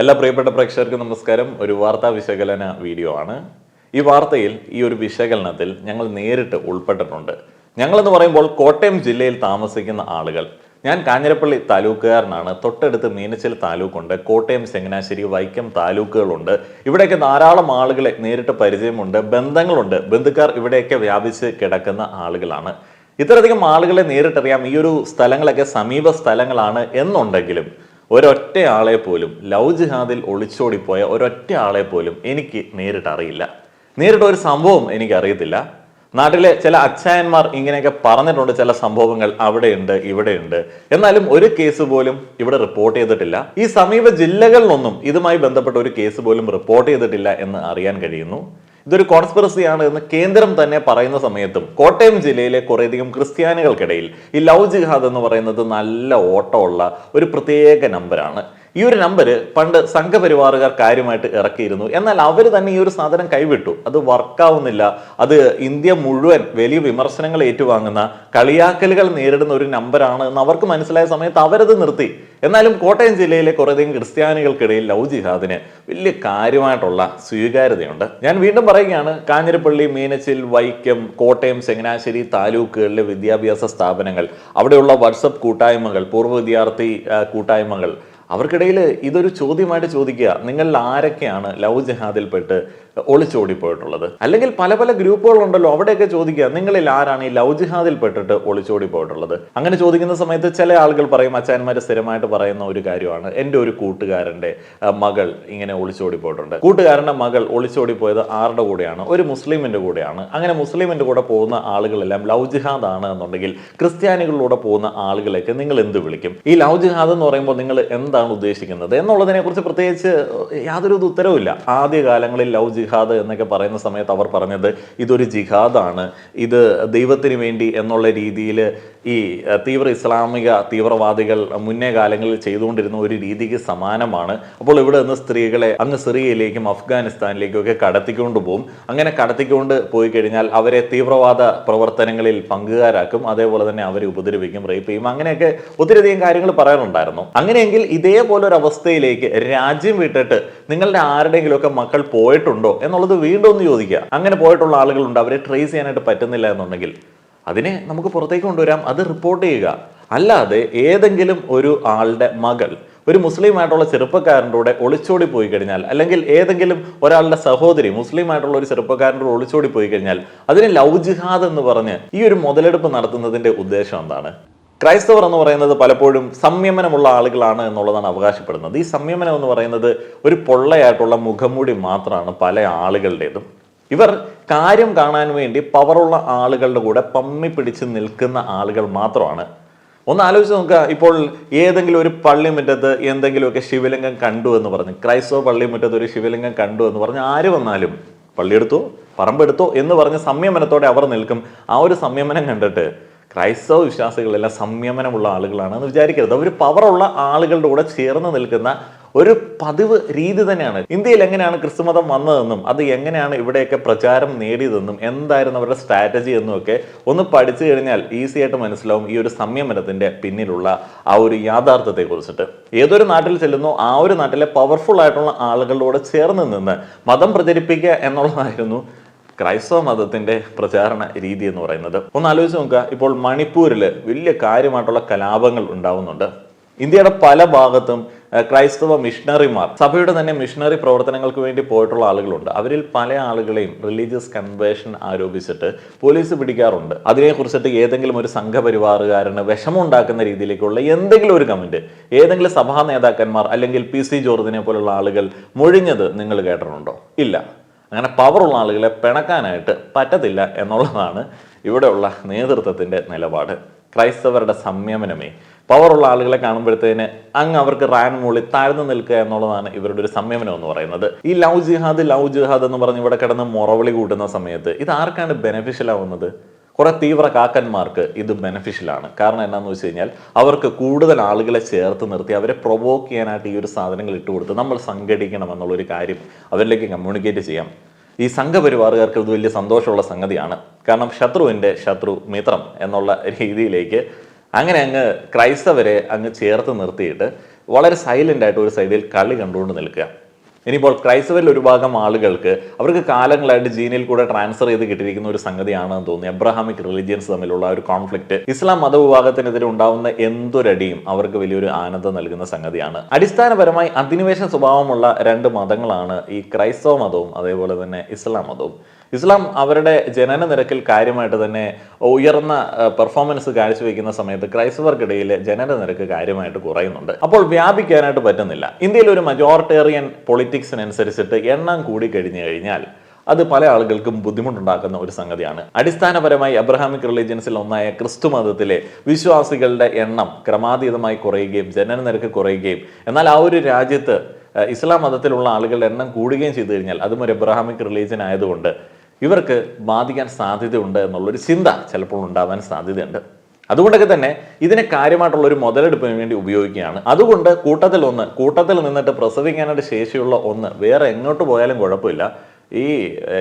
എല്ലാ പ്രിയപ്പെട്ട പ്രേക്ഷകർക്കും നമസ്കാരം. ഒരു വാർത്താ വിശകലന വീഡിയോ ആണ്. ഈ വാർത്തയിൽ ഈ ഒരു വിശകലനത്തിൽ ഞങ്ങൾ നേരിട്ട് ഉൾപ്പെട്ടിട്ടുണ്ട്. ഞങ്ങളെന്ന് പറയുമ്പോൾ കോട്ടയം ജില്ലയിൽ താമസിക്കുന്ന ആളുകൾ. ഞാൻ കാഞ്ഞിരപ്പള്ളി താലൂക്കുകാരനാണ്. തൊട്ടടുത്ത് മീനച്ചിൽ താലൂക്കുണ്ട് കോട്ടയം ചങ്ങനാശ്ശേരി വൈക്കം താലൂക്കുകളുണ്ട്. ഇവിടെയൊക്കെ ധാരാളം ആളുകളെ നേരിട്ട് പരിചയമുണ്ട്. ബന്ധങ്ങളുണ്ട്. ബന്ധുക്കാർ ഇവിടെയൊക്കെ വ്യാപിച്ച് കിടക്കുന്ന ആളുകളാണ്. ഇത്രയധികം ആളുകളെ നേരിട്ടറിയാം. ഈ ഒരു സ്ഥലങ്ങളൊക്കെ സമീപ സ്ഥലങ്ങളാണ് എന്നുണ്ടെങ്കിലും ഒരൊറ്റ ആളെ പോലും ലവ് ജിഹാദിൽ ഒളിച്ചോടിപ്പോയ ഒരൊറ്റ ആളെ പോലും എനിക്ക് നേരിട്ട് അറിയില്ല. നേരിട്ട് ഒരു സംഭവം എനിക്ക് അറിയത്തില്ല. നാട്ടിലെ ചില അച്ചായന്മാർ ഇങ്ങനെയൊക്കെ പറഞ്ഞിട്ടുണ്ട് ചില സംഭവങ്ങൾ അവിടെയുണ്ട് ഇവിടെയുണ്ട്. എന്നാലും ഒരു കേസ് പോലും ഇവിടെ റിപ്പോർട്ട് ചെയ്തിട്ടില്ല. ഈ സമീപ ജില്ലകളിലൊന്നും ഇതുമായി ബന്ധപ്പെട്ട ഒരു കേസ് പോലും റിപ്പോർട്ട് ചെയ്തിട്ടില്ല എന്ന് അറിയാൻ കഴിയുന്നു. ഇതൊരു കോൺസ്പിറസിയാണ് എന്ന് കേന്ദ്രം തന്നെ പറയുന്ന സമയത്തും കോട്ടയം ജില്ലയിലെ കുറേയധികം ക്രിസ്ത്യാനികൾക്കിടയിൽ ഈ ലവ് ജിഹാദ് എന്ന് പറയുന്നത് നല്ല ഓട്ടമുള്ള ഒരു പ്രത്യേക നമ്പറാണ് ഈ ഒരു നമ്പർ പണ്ട് സംഘപരിവാറുകാർ കാര്യമായിട്ട് ഇറക്കിയിരുന്നു. എന്നാൽ അവർ തന്നെ ഈ ഒരു സാധനം കൈവിട്ടു. അത് വർക്കാവുന്നില്ല അത് ഇന്ത്യ മുഴുവൻ വലിയ വിമർശനങ്ങൾ ഏറ്റുവാങ്ങുന്ന കളിയാക്കലുകൾ നേരിടുന്ന ഒരു നമ്പറാണ് എന്ന് അവർക്ക് മനസ്സിലായ സമയത്ത് അവരത് നിർത്തി. എന്നാലും കോട്ടയം ജില്ലയിലെ കുറേയധികം ക്രിസ്ത്യാനികൾക്കിടയിൽ ലവ് ജിഹാദിന് വലിയ കാര്യമായിട്ടുള്ള സ്വീകാര്യതയുണ്ട്. ഞാൻ വീണ്ടും പറയുകയാണ് കാഞ്ഞിരപ്പള്ളി മീനച്ചിൽ വൈക്കം കോട്ടയം ചങ്ങനാശ്ശേരി താലൂക്കുകളിലെ വിദ്യാഭ്യാസ സ്ഥാപനങ്ങൾ അവിടെയുള്ള വാട്സപ്പ് കൂട്ടായ്മകൾ പൂർവ വിദ്യാർത്ഥി കൂട്ടായ്മകൾ അവർക്കിടയിൽ ഇതൊരു ചോദ്യമായിട്ട് ചോദിക്കുക നിങ്ങളിൽ ആരൊക്കെയാണ് ലവ് ജിഹാദിൽപ്പെട്ട് ഒളിച്ചോടിപ്പോയിട്ടുള്ളത്. അല്ലെങ്കിൽ പല പല ഗ്രൂപ്പുകളുണ്ടല്ലോ അവിടെയൊക്കെ ചോദിക്കുക നിങ്ങളിൽ ആരാണ് ഈ ലവ് ജിഹാദിൽ പെട്ടിട്ട് ഒളിച്ചോടിപ്പോയിട്ടുള്ളത്? അങ്ങനെ ചോദിക്കുന്ന സമയത്ത് ചില ആളുകൾ പറയും അച്ഛന്മാർ സ്ഥിരമായിട്ട് പറയുന്ന ഒരു കാര്യമാണ്. എന്റെ ഒരു കൂട്ടുകാരന്റെ മകൾ ഇങ്ങനെ ഒളിച്ചോടിപ്പോയിട്ടുണ്ട്. കൂട്ടുകാരന്റെ മകൾ ഒളിച്ചോടിപ്പോയത് ആരുടെ കൂടെയാണ്? ഒരു മുസ്ലിമിന്റെ കൂടെയാണ്. അങ്ങനെ മുസ്ലിമിന്റെ കൂടെ പോകുന്ന ആളുകളെല്ലാം ലവ് ജിഹാദ് ആണ് എന്നുണ്ടെങ്കിൽ ക്രിസ്ത്യാനികളിലൂടെ പോകുന്ന ആളുകളെയൊക്കെ നിങ്ങൾ എന്ത് വിളിക്കും? ഈ ലവ് ജിഹാദ് എന്ന് പറയുമ്പോൾ നിങ്ങൾ എന്താണ് ഉദ്ദേശിക്കുന്നത്? എന്നുള്ളതിനെ കുറിച്ച് പ്രത്യേകിച്ച് യാതൊരു ഉത്തരവില്ല ഉത്തരവുമില്ല. ആദ്യ കാലങ്ങളിൽ ലവ് ജിഹാദ് എന്നൊക്കെ പറയുന്ന സമയത്ത് അവർ പറഞ്ഞത് ഇതൊരു ജിഹാദാണ്. ഇത് ദൈവത്തിന് വേണ്ടി എന്നുള്ള രീതിയിൽ ഈ തീവ്ര ഇസ്ലാമിക തീവ്രവാദികൾ മുന്നേ കാലങ്ങളിൽ ചെയ്തുകൊണ്ടിരുന്ന ഒരു രീതിക്ക് സമാനമാണ്. അപ്പോൾ ഇവിടെ നിന്ന് സ്ത്രീകളെ അങ്ങ് സിറിയയിലേക്കും അഫ്ഗാനിസ്ഥാനിലേക്കും ഒക്കെ കടത്തിക്കൊണ്ട് പോകും അങ്ങനെ കടത്തിക്കൊണ്ട് പോയി കഴിഞ്ഞാൽ അവരെ തീവ്രവാദ പ്രവർത്തനങ്ങളിൽ പങ്കുകാരാക്കും. അതേപോലെ തന്നെ അവരെ ഉപദ്രവിക്കും റേപ്പ് ചെയ്യും. അങ്ങനെയൊക്കെ ഒത്തിരിയധികം കാര്യങ്ങൾ പറയാനുണ്ടായിരുന്നു അങ്ങനെയെങ്കിൽ ഇതേപോലെ ഒരു അവസ്ഥയിലേക്ക് രാജ്യം വിട്ടിട്ട് നിങ്ങളുടെ ആരുടെയെങ്കിലുമൊക്കെ മക്കൾ പോയിട്ടുണ്ടോ? എന്നുള്ളത് വീണ്ടും ഒന്ന് ചോദിക്കുക. അങ്ങനെ പോയിട്ടുള്ള ആളുകളുണ്ട്. അവരെ ട്രേസ് ചെയ്യാനായിട്ട് പറ്റുന്നില്ല എന്നുണ്ടെങ്കിൽ അതിനെ നമുക്ക് പുറത്തേക്ക് കൊണ്ടുവരാം. അത് റിപ്പോർട്ട് ചെയ്യുക. അല്ലാതെ ഏതെങ്കിലും ഒരു ആളുടെ മകൾ ഒരു മുസ്ലിം ആയിട്ടുള്ള ചെറുപ്പക്കാരന്റെ കൂടെ ഒളിച്ചോടി പോയി കഴിഞ്ഞാൽ അല്ലെങ്കിൽ ഏതെങ്കിലും ഒരാളുടെ സഹോദരി മുസ്ലിം ആയിട്ടുള്ള ഒരു ചെറുപ്പക്കാരന്റെ ഒളിച്ചോടി പോയി കഴിഞ്ഞാൽ അതിന് ലവ് ജിഹാദ് എന്ന് പറഞ്ഞ് ഈ ഒരു മുതലെടുപ്പ് നടത്തുന്നതിന്റെ ഉദ്ദേശം എന്താണ്? ക്രൈസ്തവർ എന്ന് പറയുന്നത് പലപ്പോഴും സംയമനമുള്ള ആളുകളാണ് എന്നുള്ളതാണ് അവകാശപ്പെടുന്നത്. ഈ സംയമനം എന്ന് പറയുന്നത് ഒരു പൊള്ളയായിട്ടുള്ള മുഖംമൂടി മാത്രമാണ് പല ആളുകളുടേതും. ഇവർ കാര്യം കാണാൻ വേണ്ടി പവറുള്ള ആളുകളുടെ കൂടെ പമ്മി പിടിച്ച് നിൽക്കുന്ന ആളുകൾ മാത്രമാണ്. ഒന്ന് ആലോചിച്ച് നോക്കുക ഇപ്പോൾ ഏതെങ്കിലും ഒരു പള്ളിമുറ്റത്ത് എന്തെങ്കിലുമൊക്കെ ശിവലിംഗം കണ്ടു എന്ന് പറഞ്ഞ് ക്രൈസ്തവ പള്ളിമുറ്റത്ത് ഒരു ശിവലിംഗം കണ്ടു എന്ന് പറഞ്ഞ് ആര് വന്നാലും പള്ളിയെടുത്തോ പറമ്പെടുത്തോ എന്ന് പറഞ്ഞ് സംയമനത്തോടെ അവർ നിൽക്കും. ആ ഒരു സംയമനം കണ്ടിട്ട് ക്രൈസ്തവ വിശ്വാസികളെല്ലാം സംയമനമുള്ള ആളുകളാണെന്ന് വിചാരിക്കരുത്. അവർ പവറുള്ള ആളുകളുടെ കൂടെ ചേർന്ന് നിൽക്കുന്ന ഒരു പതിവ് രീതി തന്നെയാണ്. ഇന്ത്യയിൽ എങ്ങനെയാണ് ക്രിസ്തുമതം വന്നതെന്നും അത് എങ്ങനെയാണ് ഇവിടെയൊക്കെ പ്രചാരം നേടിയതെന്നും എന്തായിരുന്നു അവരുടെ സ്ട്രാറ്റജി എന്നും ഒക്കെ ഒന്ന് പഠിച്ചു കഴിഞ്ഞാൽ ഈസി ആയിട്ട് മനസ്സിലാവും ഈ ഒരു സംയമനത്തിന്റെ പിന്നിലുള്ള ആ ഒരു യാഥാർത്ഥ്യത്തെ കുറിച്ചിട്ട് ഏതൊരു നാട്ടിൽ ചെല്ലുന്നു ആ ഒരു നാട്ടിലെ പവർഫുൾ ആയിട്ടുള്ള ആളുകളുടെ ചേർന്ന് നിന്ന് മതം പ്രചരിപ്പിക്കുക എന്നുള്ളതായിരുന്നു ക്രൈസ്തവ മതത്തിന്റെ പ്രചാരണ രീതി എന്ന് പറയുന്നത്. ഒന്ന് ആലോചിച്ച് നോക്കുക. ഇപ്പോൾ മണിപ്പൂരിൽ വലിയ കാര്യമായിട്ടുള്ള കലാപങ്ങൾ ഉണ്ടാവുന്നുണ്ട്. ഇന്ത്യയുടെ പല ഭാഗത്തും ക്രൈസ്തവ മിഷണറിമാർ സഭയുടെ തന്നെ മിഷണറി പ്രവർത്തനങ്ങൾക്ക് വേണ്ടി പോയിട്ടുള്ള ആളുകളുണ്ട്. അവരിൽ പല ആളുകളെയും റിലീജിയസ് കൺവേഷൻ ആരോപിച്ചിട്ട് പോലീസ് പിടിക്കാറുണ്ട്. അതിനെക്കുറിച്ചിട്ട് ഏതെങ്കിലും ഒരു സംഘപരിവാറുകാരന് വിഷമമുണ്ടാക്കുന്ന രീതിയിലേക്കുള്ള എന്തെങ്കിലും ഒരു കമന്റ് ഏതെങ്കിലും സഭാ നേതാക്കന്മാർ അല്ലെങ്കിൽ പി സി ജോർജിനെ പോലുള്ള ആളുകൾ മൊഴിഞ്ഞത് നിങ്ങൾ കേട്ടിട്ടുണ്ടോ? ഇല്ല. അങ്ങനെ പവറുള്ള ആളുകളെ പിണക്കാനായിട്ട് പറ്റത്തില്ല എന്നുള്ളതാണ് ഇവിടെയുള്ള നേതൃത്വത്തിന്റെ നിലപാട്. ക്രൈസ്തവരുടെ സംയമനമേ. പവറുള്ള ആളുകളെ കാണുമ്പോഴത്തേന് അങ്ങ് അവർക്ക് റാൻ മൂളി താഴ്ന്നു നിൽക്കുക എന്നുള്ളതാണ് ഇവരുടെ ഒരു സംയമനം എന്ന് പറയുന്നത്. ഈ ലവ് ജിഹാദ് ലവ് ജിഹാദ് എന്ന് പറഞ്ഞ് ഇവിടെ കിടന്ന് മുറവിളി കൂട്ടുന്ന സമയത്ത് ഇത് ആർക്കാണ് ബെനഫിഷ്യൽ ആവുന്നത്? കുറെ തീവ്ര കാക്കന്മാർക്ക് ഇത് ബെനഫിഷ്യൽ ആണ്. കാരണം എന്താണെന്ന് വെച്ച് കഴിഞ്ഞാൽ അവർക്ക് കൂടുതൽ ആളുകളെ ചേർത്ത് നിർത്തി അവരെ പ്രൊവോക്ക് ചെയ്യാനായിട്ട് ഈ ഒരു സാധനങ്ങൾ ഇട്ട് കൊടുത്ത് നമ്മൾ സംഘടിക്കണം എന്നുള്ളൊരു കാര്യം അവരിലേക്ക് കമ്മ്യൂണിക്കേറ്റ് ചെയ്യാം. ഈ സംഘപരിവാറുകാർക്ക് ഇത് വലിയ സന്തോഷമുള്ള സംഗതിയാണ്. കാരണം ശത്രുവിന്റെ ശത്രു മിത്രം എന്നുള്ള രീതിയിലേക്ക് അങ്ങനെ അങ്ങ് ക്രൈസ്തവരെ അങ്ങ് ചേർത്ത് നിർത്തിയിട്ട് വളരെ സൈലന്റ് ആയിട്ട് ഒരു സൈഡിൽ കളി കണ്ടുകൊണ്ട് നിൽക്കുക. ഇനിയിപ്പോൾ ക്രൈസ്തവരിൽ ഒരു ഭാഗം ആളുകൾക്ക് അവർക്ക് കാലങ്ങളായിട്ട് ജീനിൽ കൂടെ ട്രാൻസ്ഫർ ചെയ്ത് കിട്ടിയിരിക്കുന്ന ഒരു സംഗതിയാണെന്ന് തോന്നുന്നു. എബ്രഹാമിക് റിലിജിയൻസ് തമ്മിലുള്ള ഒരു കോൺഫ്ലിക്റ്റ് ഇസ്ലാം മതവിഭാഗത്തിനെതിരെ ഉണ്ടാവുന്ന എന്തൊരടിയും അവർക്ക് വലിയൊരു ആനന്ദം നൽകുന്ന സംഗതിയാണ്. അടിസ്ഥാനപരമായി അധിനിവേശ സ്വഭാവമുള്ള രണ്ട് മതങ്ങളാണ് ഈ ക്രൈസ്തവ മതവും അതേപോലെ തന്നെ ഇസ്ലാം മതവും. ഇസ്ലാം അവരുടെ ജനന നിരക്കിൽ കാര്യമായിട്ട് തന്നെ ഉയർന്ന പെർഫോമൻസ് കാഴ്ചവെക്കുന്ന സമയത്ത് ക്രൈസ്തവർക്കിടയിൽ ജനന നിരക്ക് കാര്യമായിട്ട് കുറയുന്നുണ്ട്. അപ്പോൾ വ്യാപിക്കാനായിട്ട് പറ്റുന്നില്ല. ഇന്ത്യയിൽ ഒരു മജോറിറ്റേറിയൻ പൊളിറ്റിക്സിനനുസരിച്ചിട്ട് എണ്ണം കൂടി കഴിഞ്ഞു കഴിഞ്ഞാൽ അത് പല ആളുകൾക്കും ബുദ്ധിമുട്ടുണ്ടാക്കുന്ന ഒരു സംഗതിയാണ്. അടിസ്ഥാനപരമായി അബ്രഹാമിക് റിലീജിയൻസിൽ ഒന്നായ ക്രിസ്തു മതത്തിലെ വിശ്വാസികളുടെ എണ്ണം ക്രമാതീതമായി കുറയുകയും ജനന നിരക്ക് കുറയുകയും എന്നാൽ ആ ഒരു രാജ്യത്ത് ഇസ്ലാം മതത്തിലുള്ള ആളുകളുടെ എണ്ണം കൂടുകയും ചെയ്തു കഴിഞ്ഞാൽ അതും ഒരു എബ്രഹാമിക് റിലീജിയൻ ആയതുകൊണ്ട് ഇവർക്ക് ബാധിക്കാൻ സാധ്യതയുണ്ട് എന്നുള്ളൊരു ചിന്ത ചിലപ്പോൾ ഉണ്ടാവാൻ സാധ്യതയുണ്ട്. അതുകൊണ്ടൊക്കെ തന്നെ ഇതിനെ കാര്യമായിട്ടുള്ള ഒരു മുതലെടുപ്പിന് വേണ്ടി ഉപയോഗിക്കുകയാണ്. അതുകൊണ്ട് കൂട്ടത്തിൽ ഒന്ന് കൂട്ടത്തിൽ നിന്നിട്ട് പ്രസവിക്കാനായിട്ട് ശേഷിയുള്ള ഒന്ന് വേറെ എങ്ങോട്ട് പോയാലും കുഴപ്പമില്ല. ഈ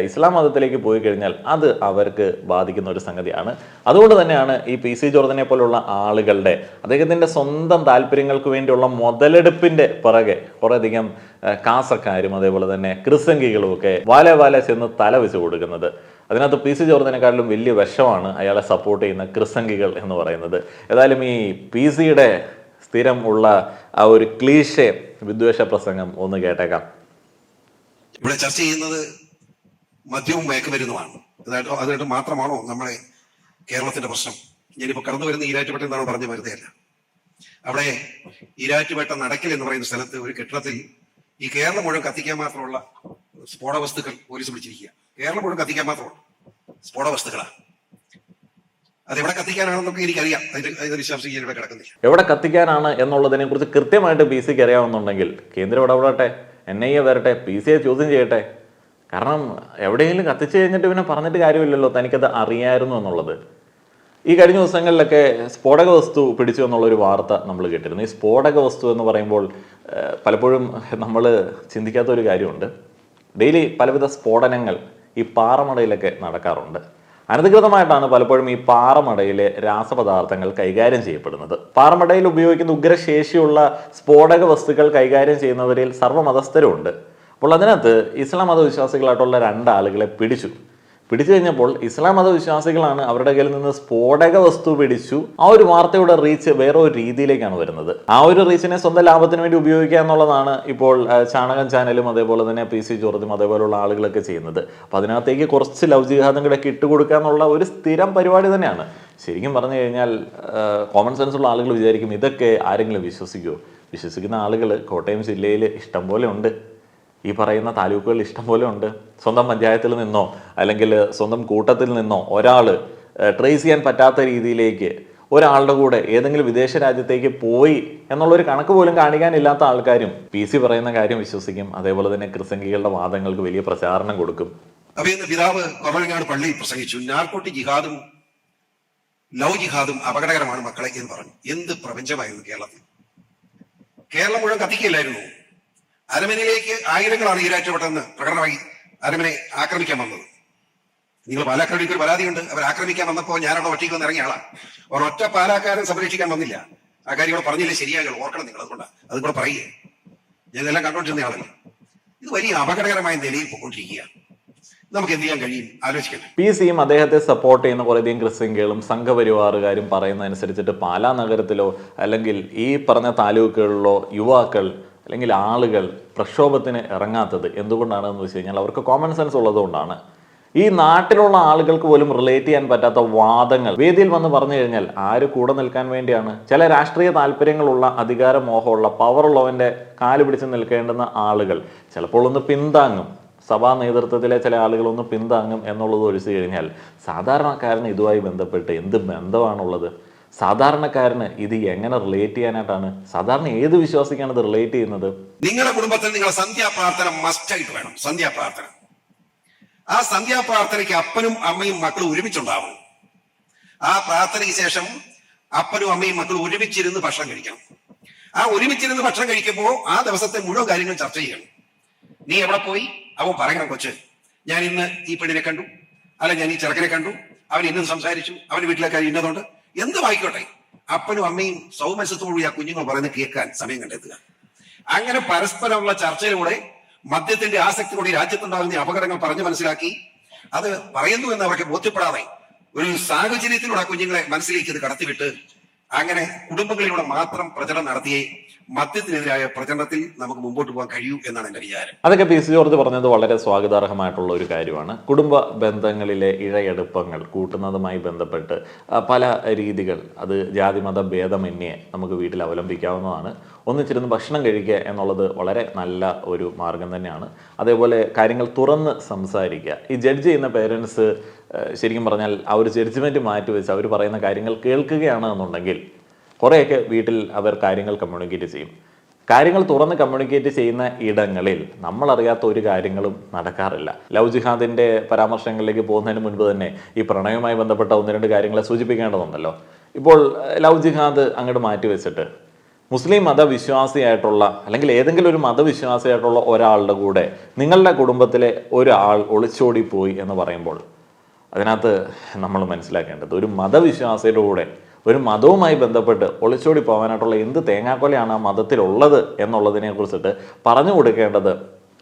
ഇസ്ലാം മതത്തിലേക്ക് പോയി കഴിഞ്ഞാൽ അത് അവർക്ക് ബാധിക്കുന്ന ഒരു സംഗതിയാണ്. അതുകൊണ്ട് തന്നെയാണ് ഈ പി സി ജോർദനെ പോലുള്ള ആളുകളുടെ അദ്ദേഹത്തിന്റെ സ്വന്തം താല്പര്യങ്ങൾക്ക് വേണ്ടിയുള്ള മുതലെടുപ്പിന്റെ പിറകെ കുറേയധികം കാസക്കാരും അതേപോലെ തന്നെ ക്രിസംഗികളും ഒക്കെ വല വല ചെന്ന് തല വെച്ച് കൊടുക്കുന്നത്. അതിനകത്ത് പി സി ജോർജിനെക്കാട്ടിലും വലിയ വിഷമാണ് അയാളെ സപ്പോർട്ട് ചെയ്യുന്ന ക്രിസംഗികൾ എന്ന് പറയുന്നത്. ഏതായാലും ഈ പി സിയുടെ സ്ഥിരം ഉള്ള ആ ഒരു ക്ലീശെ വിദ്വേഷ പ്രസംഗം ഒന്ന് കേട്ടേക്കാം. ഇവിടെ ചർച്ച ചെയ്യുന്നത് മദ്യവും മയക്കുമരുന്നുമാണ്. അതായിട്ട് അതുകൊണ്ട് മാത്രമാണോ നമ്മളെ കേരളത്തിന്റെ പ്രശ്നം? ഞാനിപ്പോ കടന്നു വരുന്ന ഈരാറ്റുപേട്ട എന്നാണ് പറഞ്ഞു വരുന്നതല്ല. അവിടെ ഈരാറ്റുപേട്ട നടക്കൽ എന്ന് പറയുന്ന സ്ഥലത്ത് ഒരു കെട്ടിടത്തിൽ ഈ കേരളം മുഴുവൻ കത്തിക്കാൻ മാത്രമുള്ള സ്ഫോട വസ്തുക്കൾ പോലീസ് പിടിച്ചിരിക്കുക. കേരളം മുഴുവൻ കത്തിക്കാൻ മാത്രമുള്ള. സ്ഫോട വസ്തുക്കളാണ് അത് എവിടെ കത്തിക്കാനാണെന്നൊക്കെ എനിക്കറിയാം അതിന്റെ വിശ്വാസിക്കാൻ ഇവിടെ കിടക്കുന്നില്ല. എവിടെ കത്തിക്കാനാണ് എന്നുള്ളതിനെ കുറിച്ച് കൃത്യമായിട്ട് പി സിക്ക് അറിയാമെന്നുണ്ടെങ്കിൽ കേന്ദ്രം ഇടപെടട്ടെ എൻ ഐ എ വരട്ടെ പി സിയെ ചോദ്യം ചെയ്യട്ടെ. കാരണം എവിടെയെങ്കിലും കത്തിച്ചു കഴിഞ്ഞിട്ട് പിന്നെ പറഞ്ഞിട്ട് കാര്യമില്ലല്ലോ തനിക്കത് അറിയായിരുന്നു എന്നുള്ളത്. ഈ കഴിഞ്ഞ ദിവസങ്ങളിലൊക്കെ സ്ഫോടക വസ്തു പിടിച്ചു എന്നുള്ളൊരു വാർത്ത നമ്മൾ കേട്ടിരുന്നു. ഈ സ്ഫോടക വസ്തു എന്ന് പറയുമ്പോൾ പലപ്പോഴും നമ്മൾ ചിന്തിക്കാത്ത ഒരു കാര്യമുണ്ട്. ഡെയിലി പലവിധ സ്ഫോടനങ്ങൾ ഈ പാറമടയിലൊക്കെ നടക്കാറുണ്ട്. അനധികൃതമായിട്ടാണ് പലപ്പോഴും ഈ പാറമടയിലെ രാസപദാർത്ഥങ്ങൾ കൈകാര്യം ചെയ്യപ്പെടുന്നത്. പാറമടയിൽ ഉപയോഗിക്കുന്ന ഉഗ്രശേഷിയുള്ള സ്ഫോടക വസ്തുക്കൾ കൈകാര്യം ചെയ്യുന്നവരിൽ സർവമതസ്ഥരുമുണ്ട്. അപ്പോൾ അതിനകത്ത് ഇസ്ലാം മതവിശ്വാസികളായിട്ടുള്ള രണ്ടാളുകളെ പിടിച്ചു. പിടിച്ചു കഴിഞ്ഞപ്പോൾ ഇസ്ലാം മതവിശ്വാസികളാണ് അവരുടെ കയ്യിൽ നിന്ന് സ്ഫോടക വസ്തു പിടിച്ചു ആ ഒരു വാർത്തയുടെ റീച്ച് വേറെ ഒരു രീതിയിലേക്കാണ് വരുന്നത്. ആ ഒരു റീച്ചിനെ സ്വന്തം ലാഭത്തിന് വേണ്ടി ഉപയോഗിക്കുക എന്നുള്ളതാണ് ഇപ്പോൾ ചാണകം ചാനലും അതേപോലെ തന്നെ പി സി ജോർജും അതേപോലെയുള്ള ആളുകളൊക്കെ ചെയ്യുന്നത്. അപ്പോൾ അതിനകത്തേക്ക് കുറച്ച് ലവ് ജിഹാദും കൂടെ ഒക്കെ എന്നുള്ള ഒരു സ്ഥിരം പരിപാടി തന്നെയാണ്. ശരിക്കും പറഞ്ഞു കഴിഞ്ഞാൽ കോമൺ സെൻസ് ഉള്ള ആളുകൾ വിചാരിക്കും ഇതൊക്കെ ആരെങ്കിലും വിശ്വസിക്കുമോ വിശ്വസിക്കുന്ന ആളുകൾ കോട്ടയം ജില്ലയിൽ ഇഷ്ടം പോലെ ഉണ്ട്. ഈ പറയുന്ന താലൂക്കുകൾ ഇഷ്ടംപോലെ ഉണ്ട്. സ്വന്തം പഞ്ചായത്തിൽ നിന്നോ അല്ലെങ്കിൽ സ്വന്തം കൂട്ടത്തിൽ നിന്നോ ഒരാൾ ട്രേസ് ചെയ്യാൻ പറ്റാത്ത രീതിയിലേക്ക് ഒരാളുടെ കൂടെ ഏതെങ്കിലും വിദേശ രാജ്യത്തേക്ക് പോയി എന്നുള്ളൊരു കണക്ക് പോലും കാണിക്കാനില്ലാത്ത ആൾക്കാരും പി സി പറയുന്ന കാര്യം വിശ്വസിക്കും. അതേപോലെ തന്നെ ക്രിസംഗികളുടെ വാദങ്ങൾക്ക് വലിയ പ്രചാരണം കൊടുക്കും. പിതാവ് പള്ളി പ്രസംഗിച്ചു. നാർക്കോട്ടി ജിഹാദും ലവ് ജിഹാദും അപകടകരമാണ് മക്കളെ എന്ന് പറഞ്ഞു. എന്ത് പ്രപഞ്ചമായിരുന്നു കേരളത്തിൽ? കേരളം മുഴുവൻ കത്തിക്കില്ലായിരുന്നു അരമനയിലേക്ക് ആയിരങ്ങളാണ് ഈരാറ്റുപെട്ടെന്ന് പ്രകടനമായി അരമനെ ആക്രമിക്കാൻ വന്നത്. നിങ്ങൾ പാലാക്കാർക്ക് ഒരു പരാതിയുണ്ട്. അവർ ആക്രമിക്കാൻ വന്നപ്പോൾ ഞാനവിടെ ഒറ്റയ്ക്ക് വന്ന് ഇറങ്ങിയ ആളാണ്. ഒരൊറ്റ പാലാക്കാരൻ സംരക്ഷിക്കാൻ വന്നില്ല. ആ കാര്യം ഇവിടെ പറഞ്ഞില്ലേ? ശരിയാകുള്ളൂ ഓർക്കണം നിങ്ങൾ അതുകൊണ്ട്. അത് കൂടെ പറയുകയെ ഞാൻ ഇതെല്ലാം കണ്ടോണ്ടിരുന്ന ആളല്ലേ? ഇത് വലിയ അപകടകരമായ നിലയിൽ പോയിക്കൊണ്ടിരിക്കുക നമുക്ക് എന്ത് ചെയ്യാൻ പി സിയും അദ്ദേഹത്തെ സപ്പോർട്ട് ചെയ്യുന്ന കുറേയധികം ക്രിസ്ത്യങ്കളും സംഘപരിവാറുകാരും പറയുന്നതനുസരിച്ചിട്ട് പാലാ നഗരത്തിലോ അല്ലെങ്കിൽ ഈ പറഞ്ഞ താലൂക്കുകളിലോ യുവാക്കൾ അല്ലെങ്കിൽ ആളുകൾ പ്രക്ഷോഭത്തിന് ഇറങ്ങാത്തത് എന്തുകൊണ്ടാണെന്ന് വെച്ച് കഴിഞ്ഞാൽ അവർക്ക് കോമൺ സെൻസ് ഉള്ളതുകൊണ്ടാണ്. ഈ നാട്ടിലുള്ള ആളുകൾക്ക് പോലും റിലേറ്റ് ചെയ്യാൻ പറ്റാത്ത വാദങ്ങൾ. വേദിയിൽ വന്ന് പറഞ്ഞു കഴിഞ്ഞാൽ ആര് കൂടെ നിൽക്കാൻ വേണ്ടിയാണ്? ചില രാഷ്ട്രീയ താല്പര്യങ്ങളുള്ള അധികാര മോഹമുള്ള പവറുള്ളവന്റെ കാൽ പിടിച്ച് നിൽക്കേണ്ടുന്ന ആളുകൾ. ചിലപ്പോൾ ഒന്ന് പിന്താങ്ങും. സഭാ നേതൃത്വത്തിലെ ചില ആളുകൾ ഒന്ന് പിന്താങ്ങും എന്നുള്ളത് ഒഴിച്ചു കഴിഞ്ഞാൽ സാധാരണക്കാരന് ഇതുമായി ബന്ധപ്പെട്ട് എന്ത് ബന്ധമാണുള്ളത്? സാധാരണക്കാരന് ഇത് എങ്ങനെ റിലേറ്റ് ചെയ്യാനായിട്ടാണ്? സാധാരണ ഏത് വിശ്വാസിക്കാണ് ഇത് റിലേറ്റ് ചെയ്യുന്നത്? നിങ്ങളുടെ കുടുംബത്തിൽ നിങ്ങൾ സന്ധ്യാപ്രാർത്ഥന മസ്റ്റായിട്ട് വേണം. സന്ധ്യാപ്രാർത്ഥന. ആ സന്ധ്യാപ്രാർത്ഥനയ്ക്ക് അപ്പനും അമ്മയും മക്കളും ഒരുമിച്ചുണ്ടാവും. ആ പ്രാർത്ഥനയ്ക്ക് ശേഷം അപ്പനും അമ്മയും മക്കളും ഒരുമിച്ചിരുന്ന് ഭക്ഷണം കഴിക്കണം. ആ ഒരുമിച്ചിരുന്ന് ഭക്ഷണം കഴിക്കുമ്പോൾ ആ ദിവസത്തെ മുഴുവൻ കാര്യങ്ങൾ ചർച്ച ചെയ്യണം. നീ എവിടെ പോയി? അവൻ പറയണം കൊച്ച്. ഞാൻ ഇന്ന് ഈ പെണ്ണിനെ കണ്ടു. അല്ല ഞാൻ ഈ ചെറുക്കനെ കണ്ടു. അവൻ ഇന്നും സംസാരിച്ചു. അവൻ വീട്ടിലെ കാര്യം ഇന്നതുകൊണ്ട് എന്ത് വായിക്കോട്ടെ അപ്പനും അമ്മയും സൗമനസ്യത്തോടുകൂടി ആ കുഞ്ഞുങ്ങൾ പറയുന്നത് കേൾക്കാൻ സമയം കണ്ടെത്തുക. അങ്ങനെ പരസ്പരമുള്ള ചർച്ചയിലൂടെ മദ്യത്തിന്റെ ആസക്തിയോടെ കൂടി രാജ്യത്തുണ്ടാകുന്ന അപകടങ്ങൾ പറഞ്ഞു മനസ്സിലാക്കി അത് പറയുന്നു എന്ന് അവർക്ക് ബോധ്യപ്പെടാതെ ഒരു സാഹചര്യത്തിലൂടെ ആ കുഞ്ഞുങ്ങളെ മനസ്സിലേക്ക് ഇത് കടത്തിവിട്ട് അങ്ങനെ കുടുംബങ്ങളിലൂടെ മാത്രം പ്രചരണം നടത്തിയേ മദ്യത്തിനെതിരായ പ്രചരണത്തിൽ നമുക്ക് മുമ്പോട്ട് പോകാൻ കഴിയൂ എന്നാണ് എന്റെ വിചാരം. അതൊക്കെ പി സി ജോർജ് പറഞ്ഞത് വളരെ സ്വാഗതാർഹമായിട്ടുള്ള ഒരു കാര്യമാണ്. കുടുംബ ബന്ധങ്ങളിലെ ഇഴയെടുപ്പങ്ങൾ കൂട്ടുന്നതുമായി ബന്ധപ്പെട്ട് പല രീതികൾ അത് ജാതിമത ഭേദമന്യേ നമുക്ക് വീട്ടിൽ അവലംബിക്കാവുന്നതാണ്. ഒന്നിച്ചിരുന്ന് ഭക്ഷണം കഴിക്കുക എന്നുള്ളത് വളരെ നല്ല ഒരു മാർഗം തന്നെയാണ്. അതേപോലെ കാര്യങ്ങൾ തുറന്ന് സംസാരിക്കുക. ഈ ജഡ്ജ് ചെയ്യുന്ന പേരൻസ് ശരിക്കും പറഞ്ഞാൽ ആ ഒരു ജഡ്ജ്മെന്റ് മാറ്റിവെച്ച് അവർ പറയുന്ന കാര്യങ്ങൾ കേൾക്കുകയാണ് എന്നുണ്ടെങ്കിൽ കുറേയൊക്കെ വീട്ടിൽ അവർ കാര്യങ്ങൾ കമ്മ്യൂണിക്കേറ്റ് ചെയ്യും. കാര്യങ്ങൾ തുറന്ന് കമ്മ്യൂണിക്കേറ്റ് ചെയ്യുന്ന ഇടങ്ങളിൽ നമ്മളറിയാത്ത ഒരു കാര്യങ്ങളും നടക്കാറില്ല. ലവ് ജിഹാദിന്റെ പരാമർശങ്ങളിലേക്ക് പോകുന്നതിന് മുൻപ് തന്നെ ഈ പ്രണയവുമായി ബന്ധപ്പെട്ട ഒന്ന് രണ്ട് കാര്യങ്ങളെ സൂചിപ്പിക്കേണ്ടതുണ്ടല്ലോ. ഇപ്പോൾ ലവ് ജിഹാദ് അങ്ങോട്ട് മാറ്റി വെച്ചിട്ട് മുസ്ലിം മതവിശ്വാസിയായിട്ടുള്ള അല്ലെങ്കിൽ ഏതെങ്കിലും ഒരു മതവിശ്വാസിയായിട്ടുള്ള ഒരാളുടെ കൂടെ നിങ്ങളുടെ കുടുംബത്തിലെ ഒരാൾ ഒളിച്ചോടിപ്പോയി എന്ന് പറയുമ്പോൾ അതിനകത്ത് നമ്മൾ മനസ്സിലാക്കേണ്ടത് ഒരു മതവിശ്വാസിയുടെ കൂടെ ഒരു മതവുമായി ബന്ധപ്പെട്ട് ഒളിച്ചോടി പോകാനായിട്ടുള്ള എന്ത് തേങ്ങാക്കൊലയാണ് ആ മതത്തിലുള്ളത് എന്നുള്ളതിനെ കുറിച്ചിട്ട് പറഞ്ഞു കൊടുക്കേണ്ടത്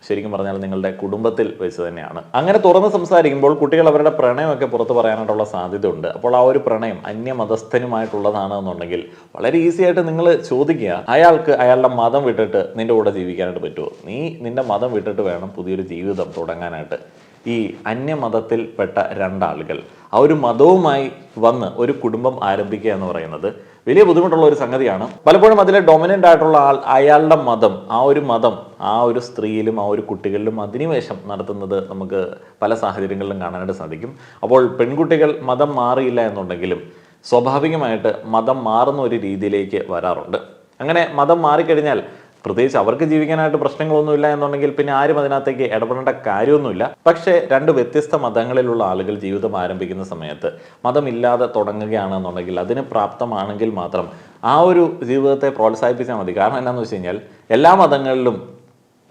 ശരിക്കും പറഞ്ഞാൽ നിങ്ങളുടെ കുടുംബത്തിൽ വെച്ച് തന്നെയാണ്. അങ്ങനെ തുറന്ന് സംസാരിക്കുമ്പോൾ കുട്ടികൾ അവരുടെ പ്രണയമൊക്കെ പുറത്ത് പറയാനായിട്ടുള്ള സാധ്യതയുണ്ട്. അപ്പോൾ ആ ഒരു പ്രണയം അന്യമതസ്ഥനുമായിട്ടുള്ളതാണ് എന്നുണ്ടെങ്കിൽ വളരെ ഈസി ആയിട്ട് നിങ്ങൾ ചോദിക്കുക അയാൾക്ക് അയാളുടെ മതം വിട്ടിട്ട് നിന്റെ കൂടെ ജീവിക്കാനായിട്ട് പറ്റുമോ? നീ നിന്റെ മതം വിട്ടിട്ട് വേണം പുതിയൊരു ജീവിതം തുടങ്ങാനായിട്ട്. ഈ അന്യമതത്തിൽപ്പെട്ട രണ്ടാളുകൾ ആ ഒരു മതവുമായി വന്ന് ഒരു കുടുംബം ആരംഭിക്കുക എന്ന് പറയുന്നത് വലിയ ബുദ്ധിമുട്ടുള്ള ഒരു സംഗതിയാണ്. പലപ്പോഴും അതിലെ ഡൊമിനന്റ് ആയിട്ടുള്ള ആൾ അയാളുടെ മതം ആ ഒരു മതം ആ ഒരു സ്ത്രീയിലും ആ ഒരു കുട്ടികളിലും അധിനിവേശം നടത്തുന്നത് നമുക്ക് പല സാഹചര്യങ്ങളിലും കാണാനായിട്ട് സാധിക്കും. അപ്പോൾ പെൺകുട്ടികൾ മതം മാറിയില്ല എന്നുണ്ടെങ്കിലും സ്വാഭാവികമായിട്ട് മതം മാറുന്ന ഒരു രീതിയിലേക്ക് വരാറുണ്ട്. അങ്ങനെ മതം മാറിക്കഴിഞ്ഞാൽ പ്രത്യേകിച്ച് അവർക്ക് ജീവിക്കാനായിട്ട് പ്രശ്നങ്ങളൊന്നുമില്ല എന്നുണ്ടെങ്കിൽ പിന്നെ ആരും അതിനകത്തേക്ക് ഇടപെടേണ്ട കാര്യമൊന്നുമില്ല. പക്ഷേ രണ്ട് വ്യത്യസ്ത മതങ്ങളിലുള്ള ആളുകൾ ജീവിതം ആരംഭിക്കുന്ന സമയത്ത് മതമില്ലാതെ തുടങ്ങുകയാണെന്നുണ്ടെങ്കിൽ അതിന് പ്രാപ്തമാണെങ്കിൽ മാത്രം ആ ഒരു ജീവിതത്തെ പ്രോത്സാഹിപ്പിച്ചാൽ മതി. കാരണം എന്താണെന്ന് വെച്ച് കഴിഞ്ഞാൽ എല്ലാ മതങ്ങളിലും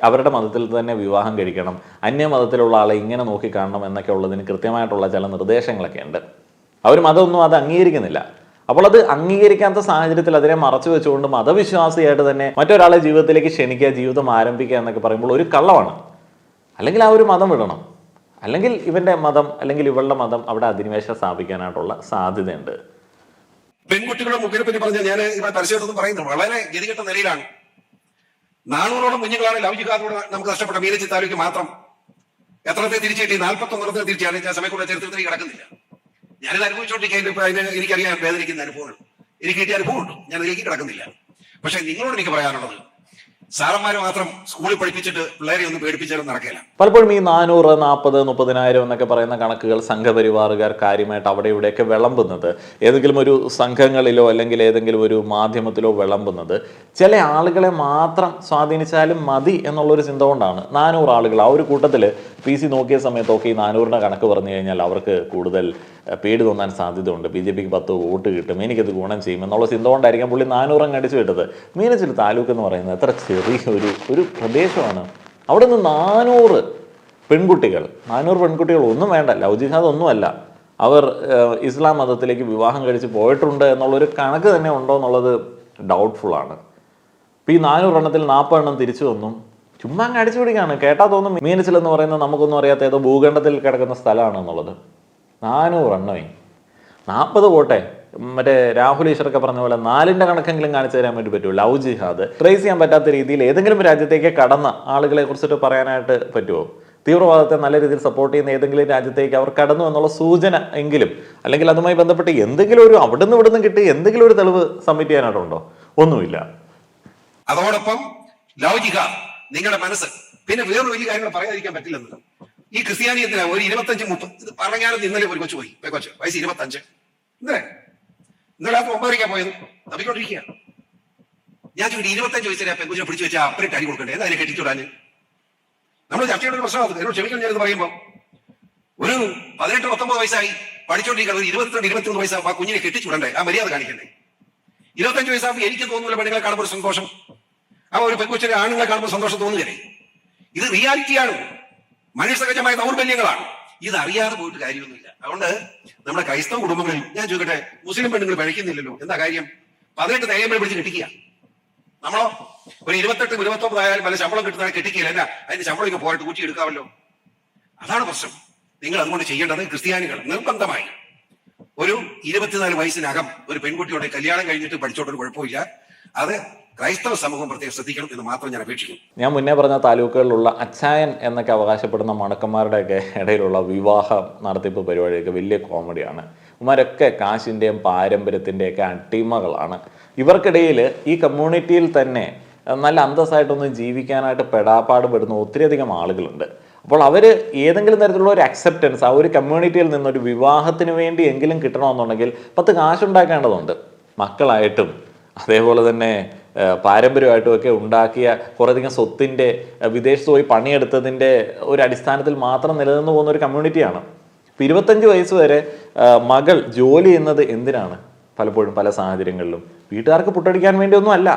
അവരുടെ മതത്തിൽ തന്നെ വിവാഹം കഴിക്കണം. അന്യ മതത്തിലുള്ള ആളെ ഇങ്ങനെ നോക്കിക്കാണണം എന്നൊക്കെ ഉള്ളതിന് കൃത്യമായിട്ടുള്ള ചില നിർദ്ദേശങ്ങളൊക്കെ ഉണ്ട്. അവർ മതമൊന്നും അത് അംഗീകരിക്കുന്നില്ല. അപ്പോൾ അത് അംഗീകരിക്കാത്ത സാഹചര്യത്തിൽ അതിനെ മറച്ചു വെച്ചുകൊണ്ട് മതവിശ്വാസിയായിട്ട് തന്നെ മറ്റൊരാളെ ജീവിതത്തിലേക്ക് ക്ഷണിക്കുക ജീവിതം ആരംഭിക്കുക എന്നൊക്കെ പറയുമ്പോൾ ഒരു കള്ളമാണ് അല്ലെങ്കിൽ ആ ഒരു മതം വിടണം. അല്ലെങ്കിൽ ഇവന്റെ മതം അല്ലെങ്കിൽ ഇവളുടെ മതം അവിടെ അധിനിവേശം സ്ഥാപിക്കാനായിട്ടുള്ള സാധ്യതയുണ്ട്. പെൺകുട്ടികളുടെ മുഖിനെ പറ്റി പറഞ്ഞ ഞാൻ ഇവിടെ പരിശോധന പറയുന്നു വളരെ ഗതികെട്ട നിലയിലാണ്. നാനൂറോളം കുഞ്ഞുങ്ങളാണ് ലവ് ജിഹാദോട് നമുക്ക് നഷ്ടപ്പെട്ട മീനച്ചി താലൂക്ക് മാത്രം. എത്രത്തെ തിരിച്ചു കിട്ടി നാൽപ്പത്തി തിരിച്ചാണ് ആ സമയക്കൂടെ ചരിത്രത്തിൽ കിടക്കുന്നില്ല. ഞാനിത് അതിന് എനിക്കറിയാൻ വേദനിക്കുന്ന അനുഭവങ്ങൾ. എനിക്ക് കിട്ടിയ അനുഭവമുണ്ട്. ഞാൻ അതിലേക്ക് കിടക്കുന്നില്ല. പക്ഷെ നിങ്ങളോട് എനിക്ക് പറയാനുള്ളത് സാറന്മാര് മാത്രം സ്കൂളിൽ പഠിപ്പിച്ചിട്ട് പിള്ളേരെ ഒന്നും പേടിപ്പിച്ചാലും നടക്കില്ല. പലപ്പോഴും ഈ നാനൂറ് നാൽപ്പത് മുപ്പതിനായിരം എന്നൊക്കെ പറയുന്ന കണക്കുകൾ സംഘപരിവാറുകാർ കാര്യമായിട്ട് അവിടെ ഇവിടെയൊക്കെ വിളമ്പുന്നത്. ഏതെങ്കിലും ഒരു സംഘങ്ങളിലോ അല്ലെങ്കിൽ ഏതെങ്കിലും ഒരു മാധ്യമത്തിലോ വിളമ്പുന്നത്. ചില ആളുകളെ മാത്രം സ്വാധീനിച്ചാലും മതി എന്നുള്ളൊരു ചിന്ത കൊണ്ടാണ്. നാനൂറ് ആളുകൾ. ആ ഒരു കൂട്ടത്തിൽ പി സി നോക്കിയ സമയത്തൊക്കെ ഈ നാനൂറിന്റെ കണക്ക് പറഞ്ഞു കഴിഞ്ഞാൽ അവർക്ക് കൂടുതൽ പേടി തോന്നാൻ സാധ്യതയുണ്ട്. ബി ജെ പിക്ക് പത്ത് വോട്ട് കിട്ടും. എനിക്കത് ഗുണം ചെയ്യും എന്നുള്ള ചിന്ത കൊണ്ടായിരിക്കാം പുള്ളി നാനൂറങ്ങ് അടിച്ചു വിട്ടത്. മീനച്ചിൽ താലൂക്ക് എന്ന് പറയുന്നത് എത്ര ചെറിയ ഒരു ഒരു പ്രദേശമാണ്. അവിടെ നിന്ന് നാനൂറ് പെൺകുട്ടികൾ നാനൂറ് പെൺകുട്ടികൾ ഒന്നും വേണ്ട ലവ് ഒന്നുമല്ല അവർ ഇസ്ലാം മതത്തിലേക്ക് വിവാഹം കഴിച്ച് പോയിട്ടുണ്ട് എന്നുള്ളൊരു കണക്ക് തന്നെ ഉണ്ടോ എന്നുള്ളത് ഡൗട്ട്ഫുള്ളാണ് ഇപ്പം ഈ നാനൂറെണ്ണത്തിൽ നാൽപ്പതെണ്ണം തിരിച്ചു വന്നും ചുമ്മാ അങ്ങ് അടിച്ചു പിടിക്കുകയാണ്. കേട്ടാ തോന്നും മീനച്ചിൽ എന്ന് പറയുന്നത് നമുക്കൊന്നും അറിയാത്ത ഏതോ ഭൂഖണ്ഡത്തിൽ കിടക്കുന്ന സ്ഥലമാണെന്നുള്ളത്. നാനൂറെണ്ണമേ നാൽപ്പത് പോട്ടെ. മറ്റേ രാഹുൽ ഈശ്വറൊക്കെ പറഞ്ഞ പോലെ നാലിന്റെ കണക്കെങ്കിലും കാണിച്ചു തരാൻ വേണ്ടി പറ്റുമോ? ലവ് ജിഹാദ്. ട്രേസ് ചെയ്യാൻ പറ്റാത്ത രീതിയിൽ ഏതെങ്കിലും രാജ്യത്തേക്ക് കടന്ന ആളുകളെ കുറിച്ചിട്ട് പറയാനായിട്ട് പറ്റുമോ? തീവ്രവാദത്തെ നല്ല രീതിയിൽ സപ്പോർട്ട് ചെയ്യുന്ന ഏതെങ്കിലും രാജ്യത്തേക്ക് അവർ കടന്നു എന്നുള്ള സൂചന എങ്കിലും അല്ലെങ്കിൽ അതുമായി ബന്ധപ്പെട്ട് എന്തെങ്കിലും ഒരു അവിടുന്ന് ഇവിടുന്ന് കിട്ടി എന്തെങ്കിലും ഒരു തെളിവ് സബ്മിറ്റ് ചെയ്യാനായിട്ടുണ്ടോ? ഒന്നുമില്ല. അതോടൊപ്പം ലവ് ജിഹാദ് നിങ്ങളുടെ മനസ്സ്. പിന്നെ വേറൊരു വലിയ കാര്യങ്ങൾ പറയാതിരിക്കാൻ പറ്റില്ലെന്ന്. ഈ ക്രിസ്ത്യാനിയത്തിന് ഒരു ഇരുപത്തഞ്ച് മുപ്പത് പറഞ്ഞാലും ഇന്നലെ ഒരു കൊച്ചു പോയി കൊച്ചു വയസ്സ് ഇരുപത്തഞ്ച്. ഇന്നലെ ഇന്നലെ ആ ഒമ്പതരയ്ക്കാ പോയത്. തപ്പിക്കൊണ്ടിരിക്കുക ഞാൻ ചോദിച്ചു ഇരുപത്തഞ്ച് വയസ്സിലെ പെൺകുഞ്ഞിനെ പിടിച്ചു വെച്ചാൽ അപ്പുറം അടി കൊടുക്കണ്ടേ? അതിനെ കെട്ടിച്ചുവിടാന് നമ്മൾ ചർച്ചയുടെ ഒരു പ്രശ്നമാണ് എന്നോട് ക്ഷമിക്കണം ഞാനിത് പറയുമ്പോൾ ഒരു പതിനെട്ട് പത്തൊമ്പത് വയസ്സായി പഠിച്ചോണ്ടിരിക്കുന്നത് ഇരുപത്തിരണ്ട് ഇരുപത്തിമൂന്ന് വയസ്സാകുമ്പോൾ ആ കുഞ്ഞിനെ കെട്ടിച്ചുവിടണ്ടേ ആ മര്യാദ കാണിക്കണ്ടേ? ഇരുപത്തഞ്ച് വയസ്സാകുമ്പോൾ എനിക്ക് തോന്നുന്നില്ല പെണ്ണുങ്ങളെ കാണുമ്പോൾ സന്തോഷം. ആ ഒരു പെൺകുച്ചിനെ ആണുങ്ങളെ കാണുമ്പോൾ സന്തോഷം തോന്നുകയല്ലേ? ഇത് റിയാലിറ്റിയാണ്. മനുഷ്യസഹജമായ ദൗർബല്യങ്ങളാണ്. ഇത് അറിയാതെ പോയിട്ട് കാര്യമൊന്നുമില്ല. അതുകൊണ്ട് നമ്മുടെ ക്രൈസ്തവ കുടുംബങ്ങളിൽ ഞാൻ ചോദിക്കട്ടെ മുസ്ലിം പെണ്ണുങ്ങൾ പഴിക്കുന്നില്ലല്ലോ എന്താ കാര്യം? പതിനെട്ട് തേങ്ങ പിടിച്ച് കെട്ടിക്കുക. നമ്മളോ? ഒരു ഇരുപത്തെട്ട് ഇരുപത്തൊമ്പത് ആയാലും പല ശമ്പളം കിട്ടുന്ന കെട്ടിക്കില്ല എന്നാ അതിന്റെ ശമ്പളം ഇങ്ങനെ പോയിട്ട് കൂട്ടി എടുക്കാമല്ലോ. അതാണ് പ്രശ്നം. നിങ്ങൾ അതുകൊണ്ട് ചെയ്യേണ്ടത് ക്രിസ്ത്യാനികൾ നിർബന്ധമായി. ഒരു ഇരുപത്തിനാല് വയസ്സിനകം ഒരു പെൺകുട്ടിയോടെ കല്യാണം കഴിഞ്ഞിട്ട് പഠിച്ചോട്ടൊരു കുഴപ്പമില്ല. അത് ക്രൈസ്തവ സമൂഹം പ്രത്യേകം ശ്രദ്ധിക്കണം എന്ന് മാത്രം ഞാൻ അപേക്ഷിക്കുന്നു. ഞാൻ മുന്നേ പറഞ്ഞ താലൂക്കുകളിലുള്ള അച്ചായൻ എന്നൊക്കെ അവകാശപ്പെടുന്ന മണക്കന്മാരുടെയൊക്കെ ഇടയിലുള്ള വിവാഹ നടത്തിപ്പ് പരിപാടിയൊക്കെ വലിയ കോമഡിയാണ്. ഇവന്മാരൊക്കെ കാശിന്റെയും പാരമ്പര്യത്തിന്റെയൊക്കെ അട്ടിമകളാണ് ഇവർക്കിടയിൽ ഈ കമ്മ്യൂണിറ്റിയിൽ തന്നെ നല്ല അന്തസ്സായിട്ടൊന്ന് ജീവിക്കാനായിട്ട് പെടാപ്പാട് പെടുന്ന ഒത്തിരിയധികം ആളുകളുണ്ട്. അപ്പോൾ അവർ ഏതെങ്കിലും തരത്തിലുള്ള ഒരു അക്സെപ്റ്റൻസ് ആ ഒരു കമ്മ്യൂണിറ്റിയിൽ നിന്നൊരു വിവാഹത്തിന് വേണ്ടി എങ്കിലും കിട്ടണമെന്നുണ്ടെങ്കിൽ പത്ത് കാശുണ്ടാക്കേണ്ടതുണ്ട്. മക്കളായിട്ടും അതേപോലെ തന്നെ പാരമ്പര്യമായിട്ടും ഒക്കെ ഉണ്ടാക്കിയ കുറേയധികം സ്വത്തിന്റെ വിദേശത്ത് പോയി പണിയെടുത്തതിന്റെ ഒരു അടിസ്ഥാനത്തിൽ മാത്രം നിലനിന്ന് പോകുന്ന ഒരു കമ്മ്യൂണിറ്റിയാണ്. ഇപ്പം ഇരുപത്തഞ്ച് വയസ്സ് വരെ മകൾ ജോലി ചെയ്യുന്നത് എന്തിനാണ്? പലപ്പോഴും പല സാഹചര്യങ്ങളിലും. വീട്ടുകാർക്ക് പുട്ടടിക്കാൻ വേണ്ടിയൊന്നും അല്ല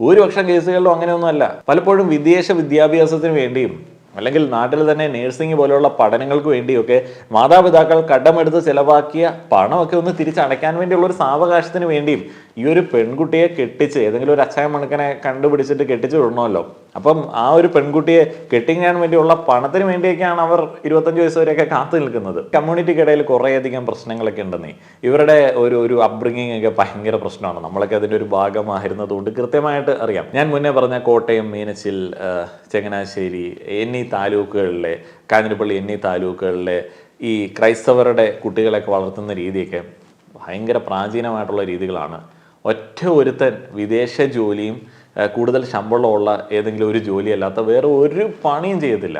ഭൂരിപക്ഷം കേസുകളിലും അങ്ങനെയൊന്നും അല്ല പലപ്പോഴും വിദേശ വിദ്യാഭ്യാസത്തിന് വേണ്ടിയും അല്ലെങ്കിൽ നാട്ടിൽ തന്നെ നേഴ്സിംഗ് പോലെയുള്ള പഠനങ്ങൾക്ക് വേണ്ടിയൊക്കെ മാതാപിതാക്കൾ കടമെടുത്ത് ചിലവാക്കിയ പണമൊക്കെ ഒന്ന് തിരിച്ചടയ്ക്കാൻ വേണ്ടിയുള്ള ഒരു സാവകാശത്തിന് വേണ്ടിയും ഈ ഒരു പെൺകുട്ടിയെ കെട്ടിച്ച് ഏതെങ്കിലും ഒരു അച്ചായ മണക്കനെ കണ്ടുപിടിച്ചിട്ട് കെട്ടിച്ചു വിടണമല്ലോ. അപ്പം ആ ഒരു പെൺകുട്ടിയെ കെട്ടിങ്ങാൻ വേണ്ടിയുള്ള പണത്തിന് വേണ്ടിയൊക്കെയാണ് അവർ ഇരുപത്തഞ്ച് വയസ്സ് വരെയൊക്കെ കാത്തു നിൽക്കുന്നത്. കമ്മ്യൂണിറ്റിക്കിടയിൽ കുറേയധികം പ്രശ്നങ്ങളൊക്കെ ഉണ്ടെന്നേ. ഇവരുടെ ഒരു ഒരു അപ്ബ്രിങ്ങിങ് ഒക്കെ ഭയങ്കര പ്രശ്നമാണ്. നമ്മളൊക്കെ അതിന്റെ ഒരു ഭാഗമായിരുന്നതുകൊണ്ട് കൃത്യമായിട്ട് അറിയാം. ഞാൻ മുന്നേ പറഞ്ഞ കോട്ടയം മീനച്ചിൽ ചങ്ങനാശ്ശേരി എന്നീ താലൂക്കുകളിലെ കാഞ്ഞിരപ്പള്ളി എന്നീ താലൂക്കുകളിലെ ഈ ക്രൈസ്തവരുടെ കുട്ടികളെയൊക്കെ വളർത്തുന്ന രീതിയൊക്കെ ഭയങ്കര പ്രാചീനമായിട്ടുള്ള രീതികളാണ്. ഒറ്റ ഒരുത്തൻ വിദേശ ജോലിയും കൂടുതൽ ശമ്പളമുള്ള ഏതെങ്കിലും ഒരു ജോലി അല്ലാത്ത വേറെ ഒരു പണിയും ചെയ്യത്തില്ല.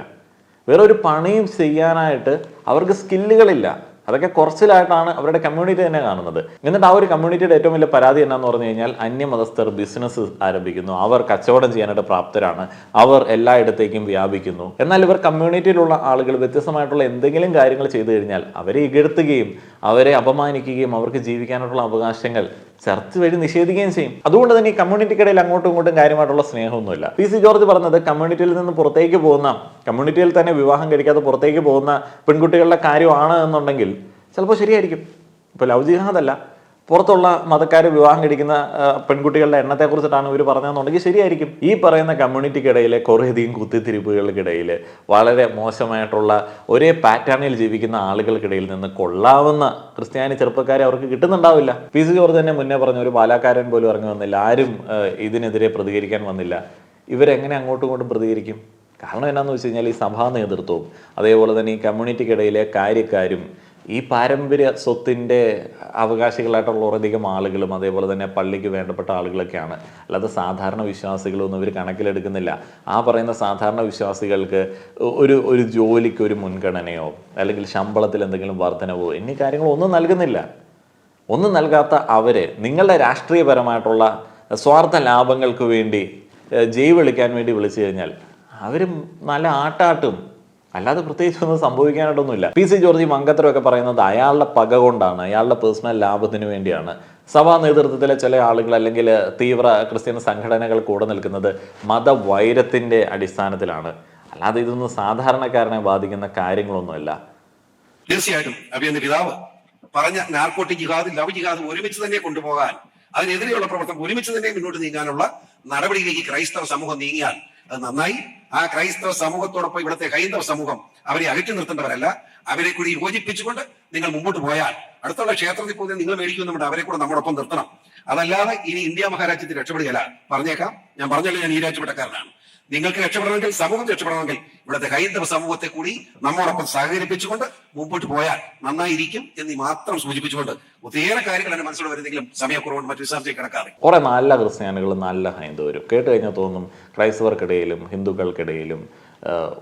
വേറെ ഒരു പണിയും ചെയ്യാനായിട്ട് അവർക്ക് സ്കില്ലുകളില്ല. അതൊക്കെ കുറച്ചിലായിട്ടാണ് അവരുടെ കമ്മ്യൂണിറ്റി തന്നെ കാണുന്നത്. എന്നിട്ട് ആ ഒരു കമ്മ്യൂണിറ്റിയുടെ ഏറ്റവും വലിയ പരാതി എന്നാന്ന് പറഞ്ഞു കഴിഞ്ഞാൽ അന്യമതസ്ഥർ ബിസിനസ് ആരംഭിക്കുന്നു. അവർ കച്ചവടം ചെയ്യാനായിട്ട് പ്രാപ്തരാണ്. അവർ എല്ലായിടത്തേക്കും വ്യാപിക്കുന്നു. എന്നാൽ ഇവർ കമ്മ്യൂണിറ്റിയിലുള്ള ആളുകൾ വ്യത്യസ്തമായിട്ടുള്ള എന്തെങ്കിലും കാര്യങ്ങൾ ചെയ്തു കഴിഞ്ഞാൽ അവരെ ഇകഴ്ത്തുകയും അവരെ അപമാനിക്കുകയും അവർക്ക് ജീവിക്കാനായിട്ടുള്ള അവകാശങ്ങൾ ചർച്ച വഴി നിഷേധിക്കുകയും ചെയ്യും. അതുകൊണ്ട് തന്നെ ഈ കമ്മ്യൂണിറ്റിക്കിടയിൽ അങ്ങോട്ടും ഇങ്ങോട്ടും കാര്യമായിട്ടുള്ള സ്നേഹമൊന്നുമില്ല. പി സി ജോർജ് പറഞ്ഞത് കമ്മ്യൂണിറ്റിയിൽ നിന്ന് പുറത്തേക്ക് പോകുന്ന കമ്മ്യൂണിറ്റിയിൽ തന്നെ വിവാഹം കഴിക്കാതെ പുറത്തേക്ക് പോകുന്ന പെൺകുട്ടികളുടെ കാര്യമാണ് എന്നുണ്ടെങ്കിൽ ചിലപ്പോൾ ശരിയായിരിക്കും. ഇപ്പോൾ ലവ് ജിഹാദല്ല പുറത്തുള്ള മതക്കാർ വിവാഹം കഴിക്കുന്ന പെൺകുട്ടികളുടെ എണ്ണത്തെക്കുറിച്ചിട്ടാണ് ഇവർ പറഞ്ഞതെന്നുണ്ടെങ്കിൽ ശരിയായിരിക്കും. ഈ പറയുന്ന കമ്മ്യൂണിറ്റിക്കിടയിലെ കുറേയധികം കുത്തിത്തിരിപ്പുകൾക്കിടയിൽ വളരെ മോശമായിട്ടുള്ള ഒരേ പാറ്റേണിൽ ജീവിക്കുന്ന ആളുകൾക്കിടയിൽ നിന്ന് കൊള്ളാവുന്ന ക്രിസ്ത്യാനി ചെറുപ്പക്കാരെ അവർക്ക് കിട്ടുന്നുണ്ടാവില്ല. പി സി ജോർജ് തന്നെ മുന്നേ പറഞ്ഞ ഒരു പാലാക്കാരൻ പോലും ഇറങ്ങി വന്നില്ല. ആരും ഇതിനെതിരെ പ്രതികരിക്കാൻ വന്നില്ല. ഇവരെങ്ങനെ അങ്ങോട്ടും ഇങ്ങോട്ടും പ്രതികരിക്കും? കാരണം എന്നാന്ന് വെച്ച് കഴിഞ്ഞാൽ ഈ സഭാ നേതൃത്വവും അതേപോലെ തന്നെ ഈ കമ്മ്യൂണിറ്റിക്കിടയിലെ കാര്യക്കാരും ഈ പാരമ്പര്യ സ്വത്തിന്റെ അവകാശികളായിട്ടുള്ള കുറേയധികം ആളുകളും അതേപോലെ തന്നെ പള്ളിക്ക് വേണ്ടപ്പെട്ട ആളുകളൊക്കെയാണ്. അല്ലാതെ സാധാരണ വിശ്വാസികളൊന്നും ഇവർ കണക്കിലെടുക്കുന്നില്ല. ആ പറയുന്ന സാധാരണ വിശ്വാസികൾക്ക് ഒരു ഒരു ജോലിക്ക് ഒരു മുൻഗണനയോ അല്ലെങ്കിൽ ശമ്പളത്തിൽ എന്തെങ്കിലും വർധനവോ എന്നീ കാര്യങ്ങളൊന്നും നൽകുന്നില്ല. ഒന്നും നൽകാത്ത അവർ നിങ്ങളുടെ രാഷ്ട്രീയപരമായിട്ടുള്ള സ്വാർത്ഥ ലാഭങ്ങൾക്ക് വേണ്ടി ജയ് വിളിക്കാൻ വേണ്ടി വിളിച്ചു കഴിഞ്ഞാൽ അവരും നല്ല ആട്ടാട്ടും അല്ലാതെ പ്രത്യേകിച്ച് ഒന്നും സംഭവിക്കാനായിട്ടൊന്നുമില്ല. പി സി ജോർജ് മങ്കത്തരം ഒക്കെ പറയുന്നത് അയാളുടെ പക കൊണ്ടാണ് അയാളുടെ പേഴ്സണൽ ലാഭത്തിന് വേണ്ടിയാണ്. സഭാ നേതൃത്വത്തിലെ ചില ആളുകൾ അല്ലെങ്കിൽ തീവ്ര ക്രിസ്ത്യൻ സംഘടനകൾ കൂടെ നിൽക്കുന്നത് മതവൈരത്തിന്റെ അടിസ്ഥാനത്തിലാണ്. അല്ലാതെ ഇതൊന്നും സാധാരണക്കാരനെ ബാധിക്കുന്ന കാര്യങ്ങളൊന്നുമല്ല. തീർച്ചയായിട്ടും പിതാവ് പറഞ്ഞ നാർക്കോട്ടിക് ജിഹാദ് ലവ് ജിഹാദ് ഒരുമിച്ച് തന്നെ കൊണ്ടുപോകാൻ അതിനെതിരെയുള്ള പ്രവർത്തനം ഒരുമിച്ച് തന്നെ മുന്നോട്ട് നീങ്ങാനുള്ള നടപടിയിലേക്ക് ക്രൈസ്തവ സമൂഹം നീങ്ങിയാൽ അത് നന്നായി ആ ക്രൈസ്തവ സമൂഹത്തോടൊപ്പം ഇവിടുത്തെ ഹൈന്ദവ സമൂഹം അവരെ അകറ്റി നിർത്തേണ്ടവരല്ല. അവരെ കൂടി യോജിപ്പിച്ചുകൊണ്ട് നിങ്ങൾ മുമ്പോട്ട് പോയാൽ അടുത്തുള്ള ക്ഷേത്രത്തിൽ പോയി നിങ്ങൾ മേടിക്കുന്നുണ്ട് അവരെ കൂടെ നമ്മോടൊപ്പം നിർത്തണം. അതല്ലാതെ ഇനി ഇന്ത്യ മഹാരാജ്യത്തിൽ രക്ഷപ്പെടുകയല്ല. പറഞ്ഞേക്കാം. ഞാൻ പറഞ്ഞല്ലോ ഞാൻ ഈ രാജ്യപ്പെട്ടക്കാരനാണ്. നിങ്ങൾക്ക് രക്ഷപ്പെടണമെങ്കിൽ സമൂഹം രക്ഷപ്പെടണമെങ്കിൽ ഇവിടുത്തെ ഹൈന്ദവ സമൂഹത്തെ കൂടി നമ്മോടൊപ്പം സഹകരിപ്പിച്ചുകൊണ്ട് മുമ്പോട്ട് പോയാൽ നന്നായിരിക്കും എന്ന് മാത്രം സൂചിപ്പിച്ചുകൊണ്ട് ഒത്തിരി കാര്യങ്ങൾ എന്റെ മനസ്സിൽ വരുന്നെങ്കിലും സമയക്കുറവുകൊണ്ട് മറ്റു വിശാർച്ചയിൽ കിടക്കാതെ. കുറെ നല്ല ക്രിസ്ത്യാനികളും നല്ല ഹൈന്ദവരും. കേട്ട് കഴിഞ്ഞാൽ തോന്നും ക്രൈസ്തവർക്കിടയിലും ഹിന്ദുക്കൾക്കിടയിലും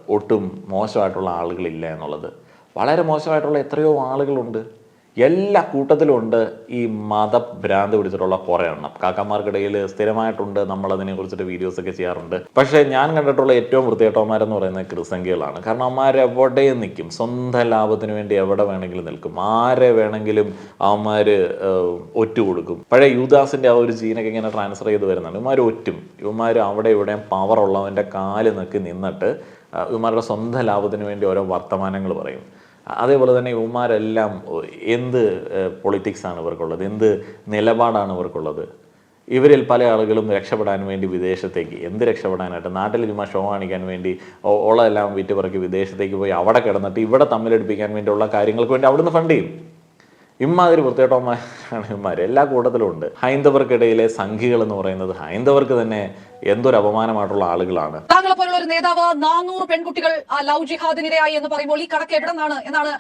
ഒട്ടും മോശമായിട്ടുള്ള ആളുകളില്ല എന്നുള്ളത്. വളരെ മോശമായിട്ടുള്ള എത്രയോ ആളുകളുണ്ട്. എല്ലാ കൂട്ടത്തിലും ഉണ്ട് ഈ മതഭ്രാന്ത് പിടിച്ചിട്ടുള്ള കുറേ എണ്ണം. കാക്കന്മാർക്കിടയിൽ സ്ഥിരമായിട്ടുണ്ട്. നമ്മൾ അതിനെ കുറിച്ചിട്ട് വീഡിയോസ് ഒക്കെ ചെയ്യാറുണ്ട്. പക്ഷേ ഞാൻ കണ്ടിട്ടുള്ള ഏറ്റവും വൃത്തിയേട്ടവന്മാരെന്ന് പറയുന്നത് ക്രിസംഖ്യകളാണ് കാരണം അവന്മാർ എവിടെയും നിൽക്കും? സ്വന്തം ലാഭത്തിന് വേണ്ടി എവിടെ വേണമെങ്കിലും നിൽക്കും? ആരെ വേണമെങ്കിലും അവന്മാർ ഒറ്റ കൊടുക്കും പഴയ യൂദാസിന്റെ ആ ഒരു ജീനൊക്കെ ഇങ്ങനെ ട്രാൻസ്ഫർ ചെയ്ത് വരുന്നുണ്ട്. ഇവന്മാർ ഒറ്റും. ഇവന്മാർ അവിടെ ഇവിടെയും പവർ ഉള്ളവന്റെ കാൽ നിൽക്കി നിന്നിട്ട് ഇവന്മാരുടെ സ്വന്തം ലാഭത്തിന് വേണ്ടി ഓരോ വർത്തമാനങ്ങൾ പറയും. അതേപോലെ തന്നെ ഇവന്മാരെല്ലാം എന്ത് പൊളിറ്റിക്സ് ആണ് ഇവർക്കുള്ളത്? എന്ത് നിലപാടാണ് ഇവർക്കുള്ളത്? ഇവരിൽ പല ആളുകളും രക്ഷപ്പെടാൻ വേണ്ടി വിദേശത്തേക്ക് എന്ത് രക്ഷപ്പെടാനായിട്ട്? നാട്ടിൽ ചുമ്മാ ഷോ കാണിക്കാൻ വേണ്ടി ഓളെല്ലാം വിറ്റ് പറക്കി വിദേശത്തേക്ക് പോയി അവിടെ കിടന്നിട്ട് ഇവിടെ തമ്മിലടിപ്പിക്കാൻ വേണ്ടിയുള്ള കാര്യങ്ങൾക്ക് വേണ്ടി അവിടുന്ന് ഫണ്ട് ചെയ്യും. ഇമ്മാതിരി വൃത്തികെട്ടവന്മാരാണ് ഇവന്മാർ എല്ലാ കൂട്ടത്തിലും ഉണ്ട്. ഹൈന്ദവർക്കിടയിലെ സംഘികൾ എന്ന് പറയുന്നത് ഹൈന്ദവർക്ക് തന്നെ എന്തൊരു അപമാനമായിട്ടുള്ള ആളുകളാണ്. താങ്കളെ പോലുള്ള ഒരു നേതാവ് നാനൂറ് പെൺകുട്ടികൾ ലവ് ജിഹാദിനിരയായി എന്ന് പറയുമ്പോൾ ഈ കണക്ക് എവിടെ നിന്നാണ് എന്നാണ്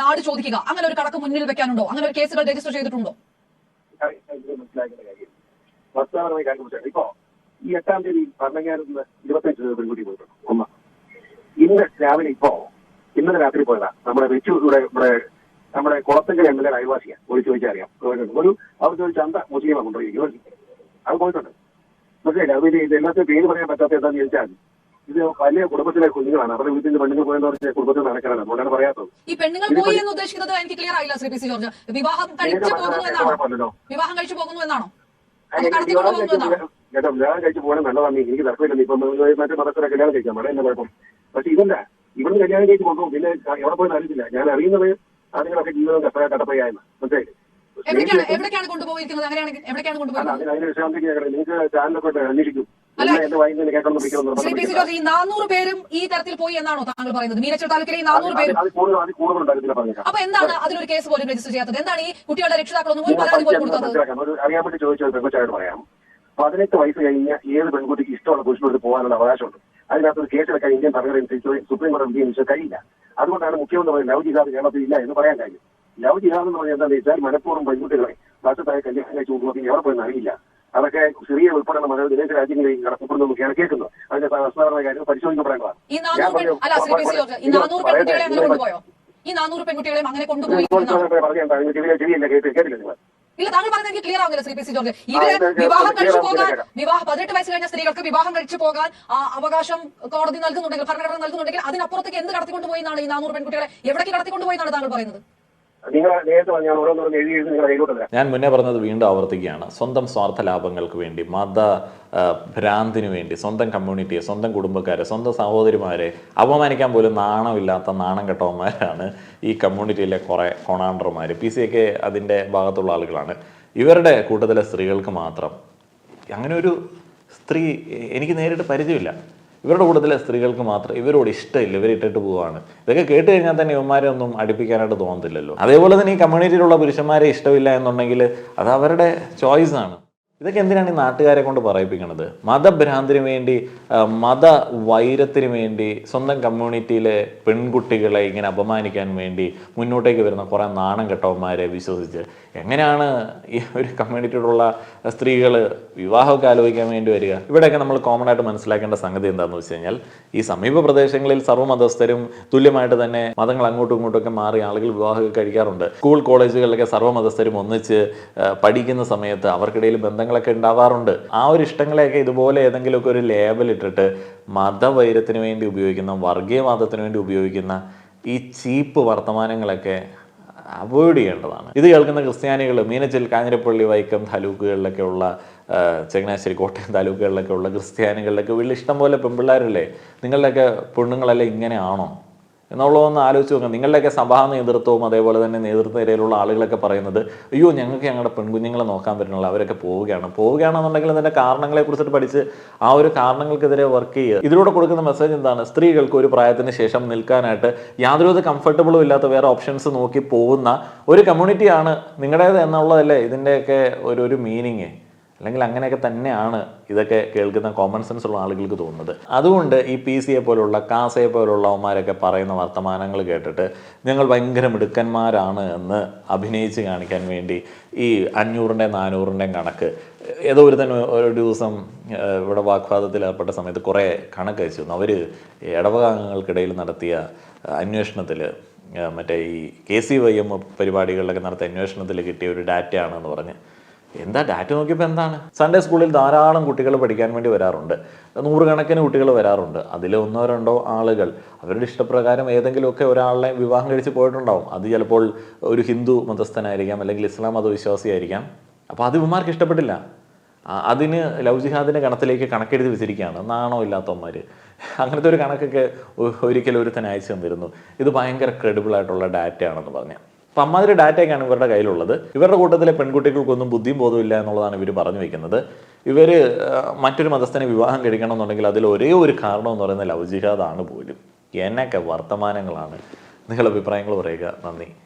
നാട് ചോദിക്കുക. അങ്ങനെ ഒരു കണക്ക് മുന്നിൽ വെക്കാനുണ്ടോ? അങ്ങനെ ഒരു കേസുകൾ രജിസ്റ്റർ ചെയ്തിട്ടുണ്ടോ? ഇപ്പോ ഈ എട്ടാം തീയതി ഭരണങ്ങാനത്ത് നിന്ന് ഇരുപത്തഞ്ച് പെൺകുട്ടി പോയിട്ടുണ്ട് ഒന്ന് ഇന്ന് രാവിലെ ഇപ്പോ ഇന്നലെ രാത്രി പോയതാ. നമ്മുടെ വെച്ചു ഇവിടെ ഇവിടെ നമ്മുടെ കുളത്തുങ്കൽ എം എൽ എ അയൽവാസിയാ പോയി ചോദിച്ചാൽ അറിയാം പോയിട്ടുണ്ട്. ഒരു അവർക്ക് ഒരു ചന്ത മുസ്ലിമാണ് കൊണ്ടുപോയി. അത് പോയിട്ടുണ്ട്. മനസ്സിലായില്ല? അത് ഇത് എല്ലാത്തിനും പേര് പറയാൻ പറ്റാത്ത എന്താന്ന് ചോദിച്ചാൽ ഇത് വലിയ കുടുംബത്തിലെ കുഞ്ഞുങ്ങളാണ്. അവരുടെ വീട്ടിൽ നിന്ന് പെണ്ണുങ്ങൾ പോയെന്ന് പറഞ്ഞാൽ കുടുംബത്തിൽ നടക്കാനാണ് അതുകൊണ്ടാണ് പറയാത്തത്. ഈ പെണ്ണുങ്ങൾ പോയി എന്ന് ഉദ്ദേശിക്കുന്നത് എനിക്ക് ക്ലിയർ ആയില്ല ശ്രീ പി സി ജോർജ്. വിവാഹം കഴിച്ചു പോകുന്നു എന്നാണോ? വിവാഹം കഴിച്ചു പോകുന്നു എന്നാണോ? ചേട്ടാ വിവാഹം കഴിച്ചു പോകണം നല്ലതാണ്. എനിക്ക് തർക്കമില്ല ഇപ്പം മറ്റേ മതത്തിലെ കല്യാണം കഴിക്കാം. അവിടെ എന്താ കുഴപ്പം? പക്ഷെ ഇതല്ല. ഇവിടുന്ന് കല്യാണം കഴിച്ച് കൊണ്ടുപോകും. പിന്നെ എവിടെ പോയി അറിയില്ല ഞാൻ അറിയുന്നത് അതുങ്ങളൊക്കെ ജീവിതം കട്ട കട്ടപ്പയായെന്ന് മനസ്സിലായില്ലേ? എവിടേക്കാണ് കൊണ്ടുപോയിരിക്കുന്നത്? അങ്ങനെയാണെങ്കിൽ എവിടേക്കാണ് കൊണ്ടുപോയിരിക്കുന്നത്? അതിന് വിശ്രാന്തിക്ക് നിങ്ങൾക്ക് ചാനലൊക്കെ അന്വേഷിക്കും. നാനൂറ് പേരും ഈ തരത്തിൽ പോയി എന്നാണോ താങ്കൾ പറയുന്നത്? മീനച്ചൽ താലൂക്കിലെ ഈ നാനൂറ് പേരും അപ്പൊ എന്താണ് അതിലൊരു കേസ് പോലും രജിസ്റ്റർ ചെയ്യാത്തത്? എന്താണ് ഈ കുട്ടികളുടെ രക്ഷിതാക്കളൊന്നും ഒരു നിങ്ങൾ പരാതി പോലും കൊടുക്കാത്തത് ഒരു അറിയാൻ വേണ്ടി ചോദിച്ചത് പെൺകൊച്ചായിട്ട് പറയാം. പതിനെട്ട് വയസ്സ് കഴിഞ്ഞ ഏത് പെൺകുട്ടിക്ക് ഇഷ്ടമുള്ള പുരുഷനോട് പോകാനുള്ള അവകാശമുണ്ട്? അതിനകത്ത് ഒരു കേസെടുക്കാൻ ഇന്ത്യൻ ഭരണഘടന സുപ്രീം കോടതി കഴിയില്ല. അതുകൊണ്ടാണ് മുഖ്യമന്ത്രി പറയുന്നത് ലവ് ജിഹാദ് കേരളത്തിൽ ഇല്ല എന്ന് പറയാൻ കാര്യം. ലവ് ജിഹാദ് എന്ന് പറഞ്ഞാൽ എന്താണെന്ന് വെച്ചാൽ മനഃപൂർവം പെൺകുട്ടികളെ വർഷത്തായ കല്യാണം കഴിച്ച് കൊടുക്കുന്നത് എവിടെ പോയെന്ന് അറിയില്ല അതൊക്കെ സിറിയ ഉൾപ്പെടെയുള്ള മകൾ വിദേശ രാജ്യങ്ങളിൽ നടത്തപ്പെടുന്നു എന്നൊക്കെയാണ് കേൾക്കുന്നത്. അതിന്റെ വസ്തുതപരമായ കാര്യം പരിശോധിക്കപ്പെടേണ്ടതാണ്. ഈ നാനൂറ് പെൺകുട്ടികളെ അങ്ങനെ കൊണ്ടുപോയി? കേട്ടില്ല നിങ്ങൾ? ഇല്ല താങ്കൾ പറഞ്ഞത് എനിക്ക് ക്ലിയർ ആവുന്നില്ല ശ്രീ പി സി ജോർജ്. ഇവർ വിവാഹം കഴിച്ചു പോകാൻ വിവാഹ പതിനെട്ട് വയസ്സ് കഴിഞ്ഞ സ്ത്രീകൾക്ക് വിവാഹം കഴിച്ചു പോകാൻ ആ അവകാശം കോടതി നൽകുന്നുണ്ടെങ്കിൽ ഭരണഘടന നൽകുന്നുണ്ടെങ്കിൽ അതിനപ്പുറത്തേക്ക് എന്ത് കടത്തിക്കൊണ്ടുപോയി എന്നാണ് ഈ നാനൂറ് പെൺകുട്ടികളെ എവിടേക്ക് കടത്തിക്കൊണ്ടുപോയി എന്നാണ് താങ്കൾ പറയുന്നത്? ഞാൻ മുന്നേ പറഞ്ഞത് വീണ്ടും ആവർത്തിക്കുകയാണ്. സ്വന്തം സ്വാർത്ഥ ലാഭങ്ങൾക്ക് വേണ്ടി മത ഭ്രാന്തിനു വേണ്ടി സ്വന്തം കമ്മ്യൂണിറ്റിയെ സ്വന്തം കുടുംബക്കാരെ സ്വന്തം സഹോദരിമാരെ അപമാനിക്കാൻ പോലും നാണമില്ലാത്ത നാണം കെട്ടവന്മാരാണ് ഈ കമ്മ്യൂണിറ്റിയിലെ കുറേ കൊണാണ്ടർമാർ പി സി ഒക്കെ അതിന്റെ ഭാഗത്തുള്ള ആളുകളാണ്. ഇവരുടെ കൂട്ടത്തിലെ സ്ത്രീകൾക്ക് മാത്രം അങ്ങനെ ഒരു സ്ത്രീ എനിക്ക് നേരിട്ട് പരിചയമില്ല. ഇവരുടെ കൂട്ടത്തിലെ സ്ത്രീകൾക്ക് മാത്രം ഇവരോട് ഇഷ്ടമില്ല ഇവർ ഇട്ടിട്ട് പോവാണ്. ഇതൊക്കെ കേട്ട് കഴിഞ്ഞാൽ തന്നെ ഇവന്മാരെ ഒന്നും അടുപ്പിക്കാനായിട്ട് തോന്നത്തില്ലല്ലോ. അതേപോലെ തന്നെ ഈ കമ്മ്യൂണിറ്റിയിലുള്ള പുരുഷന്മാരെ ഇഷ്ടമില്ല എന്നുണ്ടെങ്കിൽ അത് അവരുടെ ചോയ്സ് ആണ്. ഇതൊക്കെ എന്തിനാണ് ഈ നാട്ടുകാരെ കൊണ്ട് പറയിപ്പിക്കുന്നത് മതഭ്രാന്തിന് വേണ്ടി മത വൈരത്തിന് വേണ്ടി സ്വന്തം കമ്മ്യൂണിറ്റിയിലെ പെൺകുട്ടികളെ ഇങ്ങനെ അപമാനിക്കാൻ വേണ്ടി മുന്നോട്ടേക്ക് വരുന്ന കുറേ നാണം കെട്ടവന്മാരെ വിശ്വസിച്ച് എങ്ങനെയാണ് ഈ ഒരു കമ്മ്യൂണിറ്റിയിലുള്ള സ്ത്രീകൾ വിവാഹമൊക്കെ ആലോചിക്കാൻ വേണ്ടി വരിക? ഇവിടെയൊക്കെ നമ്മൾ കോമൺ ആയിട്ട് മനസ്സിലാക്കേണ്ട സംഗതി എന്താണെന്ന് വെച്ച് കഴിഞ്ഞാൽ ഈ സമീപ പ്രദേശങ്ങളിൽ സർവമതസ്ഥരും തുല്യമായിട്ട് തന്നെ മതങ്ങൾ അങ്ങോട്ടും ഇങ്ങോട്ടും മാറി ആളുകൾ വിവാഹമൊക്കെ കഴിക്കാറുണ്ട്. സ്കൂൾ കോളേജുകളിലൊക്കെ സർവമതസ്ഥരും ഒന്നിച്ച് പഠിക്കുന്ന സമയത്ത് അവർക്കിടയിൽ ബന്ധങ്ങളൊക്കെ ഉണ്ടാവാറുണ്ട്. ആ ഒരു ഇഷ്ടങ്ങളെയൊക്കെ ഇതുപോലെ ഏതെങ്കിലുമൊക്കെ ഒരു ലേബൽ ഇട്ടിട്ട് മതവൈരത്തിന് വേണ്ടി ഉപയോഗിക്കുന്ന വർഗീയവാദത്തിന് വേണ്ടി ഉപയോഗിക്കുന്ന ഈ ചീപ്പ് വർത്തമാനങ്ങളൊക്കെ അവോയ്ഡ് ചെയ്യേണ്ടതാണ്. ഇത് കേൾക്കുന്ന ക്രിസ്ത്യാനികൾ മീനച്ചിൽ കാഞ്ഞിരപ്പള്ളി വൈക്കം താലൂക്കുകളിലൊക്കെ ഉള്ള ചങ്ങനാശ്ശേരി കോട്ടയം താലൂക്കുകളിലൊക്കെ ഉള്ള ക്രിസ്ത്യാനികളിലൊക്കെ വീട്ടിൽ ഇഷ്ടം പോലെ പെൺപിള്ളേരല്ലേ? നിങ്ങളുടെയൊക്കെ പെണ്ണുങ്ങളെല്ലാം ഇങ്ങനെയാണോ? എന്നുള്ളതൊന്ന് ആലോചിച്ച് നോക്കാം നിങ്ങളുടെയൊക്കെ സഭാ നേതൃത്വവും അതേപോലെ തന്നെ നേതൃത്വ നിരയിലുള്ള ആളുകളൊക്കെ പറയുന്നത് അയ്യോ ഞങ്ങൾക്ക് ഞങ്ങളുടെ പെൺകുഞ്ഞുങ്ങളെ നോക്കാൻ പറ്റുന്നില്ല അവരൊക്കെ പോവുകയാണ്. പോവുകയാണെന്നുണ്ടെങ്കിൽ അതിന്റെ കാരണങ്ങളെ കുറിച്ചിട്ട് പഠിച്ച് ആ ഒരു കാരണങ്ങൾക്കെതിരെ വർക്ക് ചെയ്യുക. ഇതിലൂടെ കൊടുക്കുന്ന മെസ്സേജ് എന്താണ്? സ്ത്രീകൾക്ക് ഒരു പ്രായത്തിന് ശേഷം നിൽക്കാനായിട്ട് യാതൊരുവിധ കംഫർട്ടബിളും ഇല്ലാത്ത വേറെ ഓപ്ഷൻസ് നോക്കി പോകുന്ന ഒരു കമ്മ്യൂണിറ്റിയാണ് നിങ്ങളുടേത് എന്നുള്ളതല്ലേ ഇതിന്റെയൊക്കെ ഒരു ഒരു മീനിങ് അല്ലെങ്കിൽ അങ്ങനെയൊക്കെ തന്നെയാണ് ഇതൊക്കെ കേൾക്കുന്ന കോമൺ സെൻസ് ഉള്ള ആളുകൾക്ക് തോന്നുന്നത്. അതുകൊണ്ട് ഈ പി സിയെ പോലുള്ള കാസയെ പോലുള്ള അവന്മാരൊക്കെ പറയുന്ന വർത്തമാനങ്ങൾ കേട്ടിട്ട് ഞങ്ങൾ ഭയങ്കര മിടുക്കന്മാരാണ് എന്ന് അഭിനയിച്ച് കാണിക്കാൻ വേണ്ടി ഈ അഞ്ഞൂറിന്റെ നാനൂറിന്റെയും കണക്ക് ഏതോ ഒരു തന്നെ ഒരു ദിവസം ഇവിടെ വാഗ്വാദത്തിൽ ഏർപ്പെട്ട സമയത്ത് കുറേ കണക്ക് അയച്ചു അവർ ഇടവകാംഗങ്ങൾക്കിടയിൽ നടത്തിയ അന്വേഷണത്തിൽ മറ്റേ ഈ കെ സി വൈ എം പരിപാടികളിലൊക്കെ നടത്തിയ അന്വേഷണത്തിൽ കിട്ടിയ ഒരു ഡാറ്റയാണെന്ന് പറഞ്ഞ് എന്താ ഡാറ്റ നോക്കിയപ്പോൾ എന്താണ്? സൺഡേ സ്കൂളിൽ ധാരാളം കുട്ടികൾ പഠിക്കാൻ വേണ്ടി വരാറുണ്ട്. നൂറുകണക്കിന് കുട്ടികൾ വരാറുണ്ട്. അതിൽ ഒന്നോ രണ്ടോ ആളുകൾ. അവരുടെ ഇഷ്ടപ്രകാരം ഏതെങ്കിലുമൊക്കെ ഒരാളെ വിവാഹം കഴിച്ച് പോയിട്ടുണ്ടാവും. അത് ചിലപ്പോൾ ഒരു ഹിന്ദു മതസ്ഥനായിരിക്കാം അല്ലെങ്കിൽ ഇസ്ലാം മതവിശ്വാസിയായിരിക്കാം. അപ്പോൾ അത് ഇവന്മാർക്ക് ഇഷ്ടപ്പെട്ടില്ല. അതിന് ലവ് ജിഹാദിന്റെ കണത്തിലേക്ക് കണക്കെഴുതി വെച്ചിരിക്കുകയാണ്. നാണോ ഇല്ലാത്തവന്മാർ അങ്ങനത്തെ ഒരു കണക്കൊക്കെ ഒരിക്കലും ഒരുത്തൻ അയച്ചു തന്നിരുന്നു. ഇത് ഭയങ്കര ക്രെഡിബിൾ ആയിട്ടുള്ള ഡാറ്റയാണെന്ന് പറഞ്ഞു. അപ്പം അമ്മാതിരി ഡാറ്റയൊക്കെയാണ് ഇവരുടെ കയ്യിലുള്ളത്. ഇവരുടെ കൂട്ടത്തിലെ പെൺകുട്ടികൾക്കൊന്നും ബുദ്ധിയും ബോധവും ഇല്ല എന്നുള്ളതാണ് ഇവർ പറഞ്ഞു വെക്കുന്നത്. ഇവർ മറ്റൊരു മതസ്ഥനെ വിവാഹം കഴിക്കണം എന്നുണ്ടെങ്കിൽ അതിൽ ഒരേ ഒരു കാരണം എന്ന് പറയുന്നത് ലവ് ജിഹാദാണ് പോലും. എന്നൊക്കെ വർത്തമാനങ്ങളാണ്. നിങ്ങളുടെ അഭിപ്രായങ്ങൾ പറയുക. നന്ദി.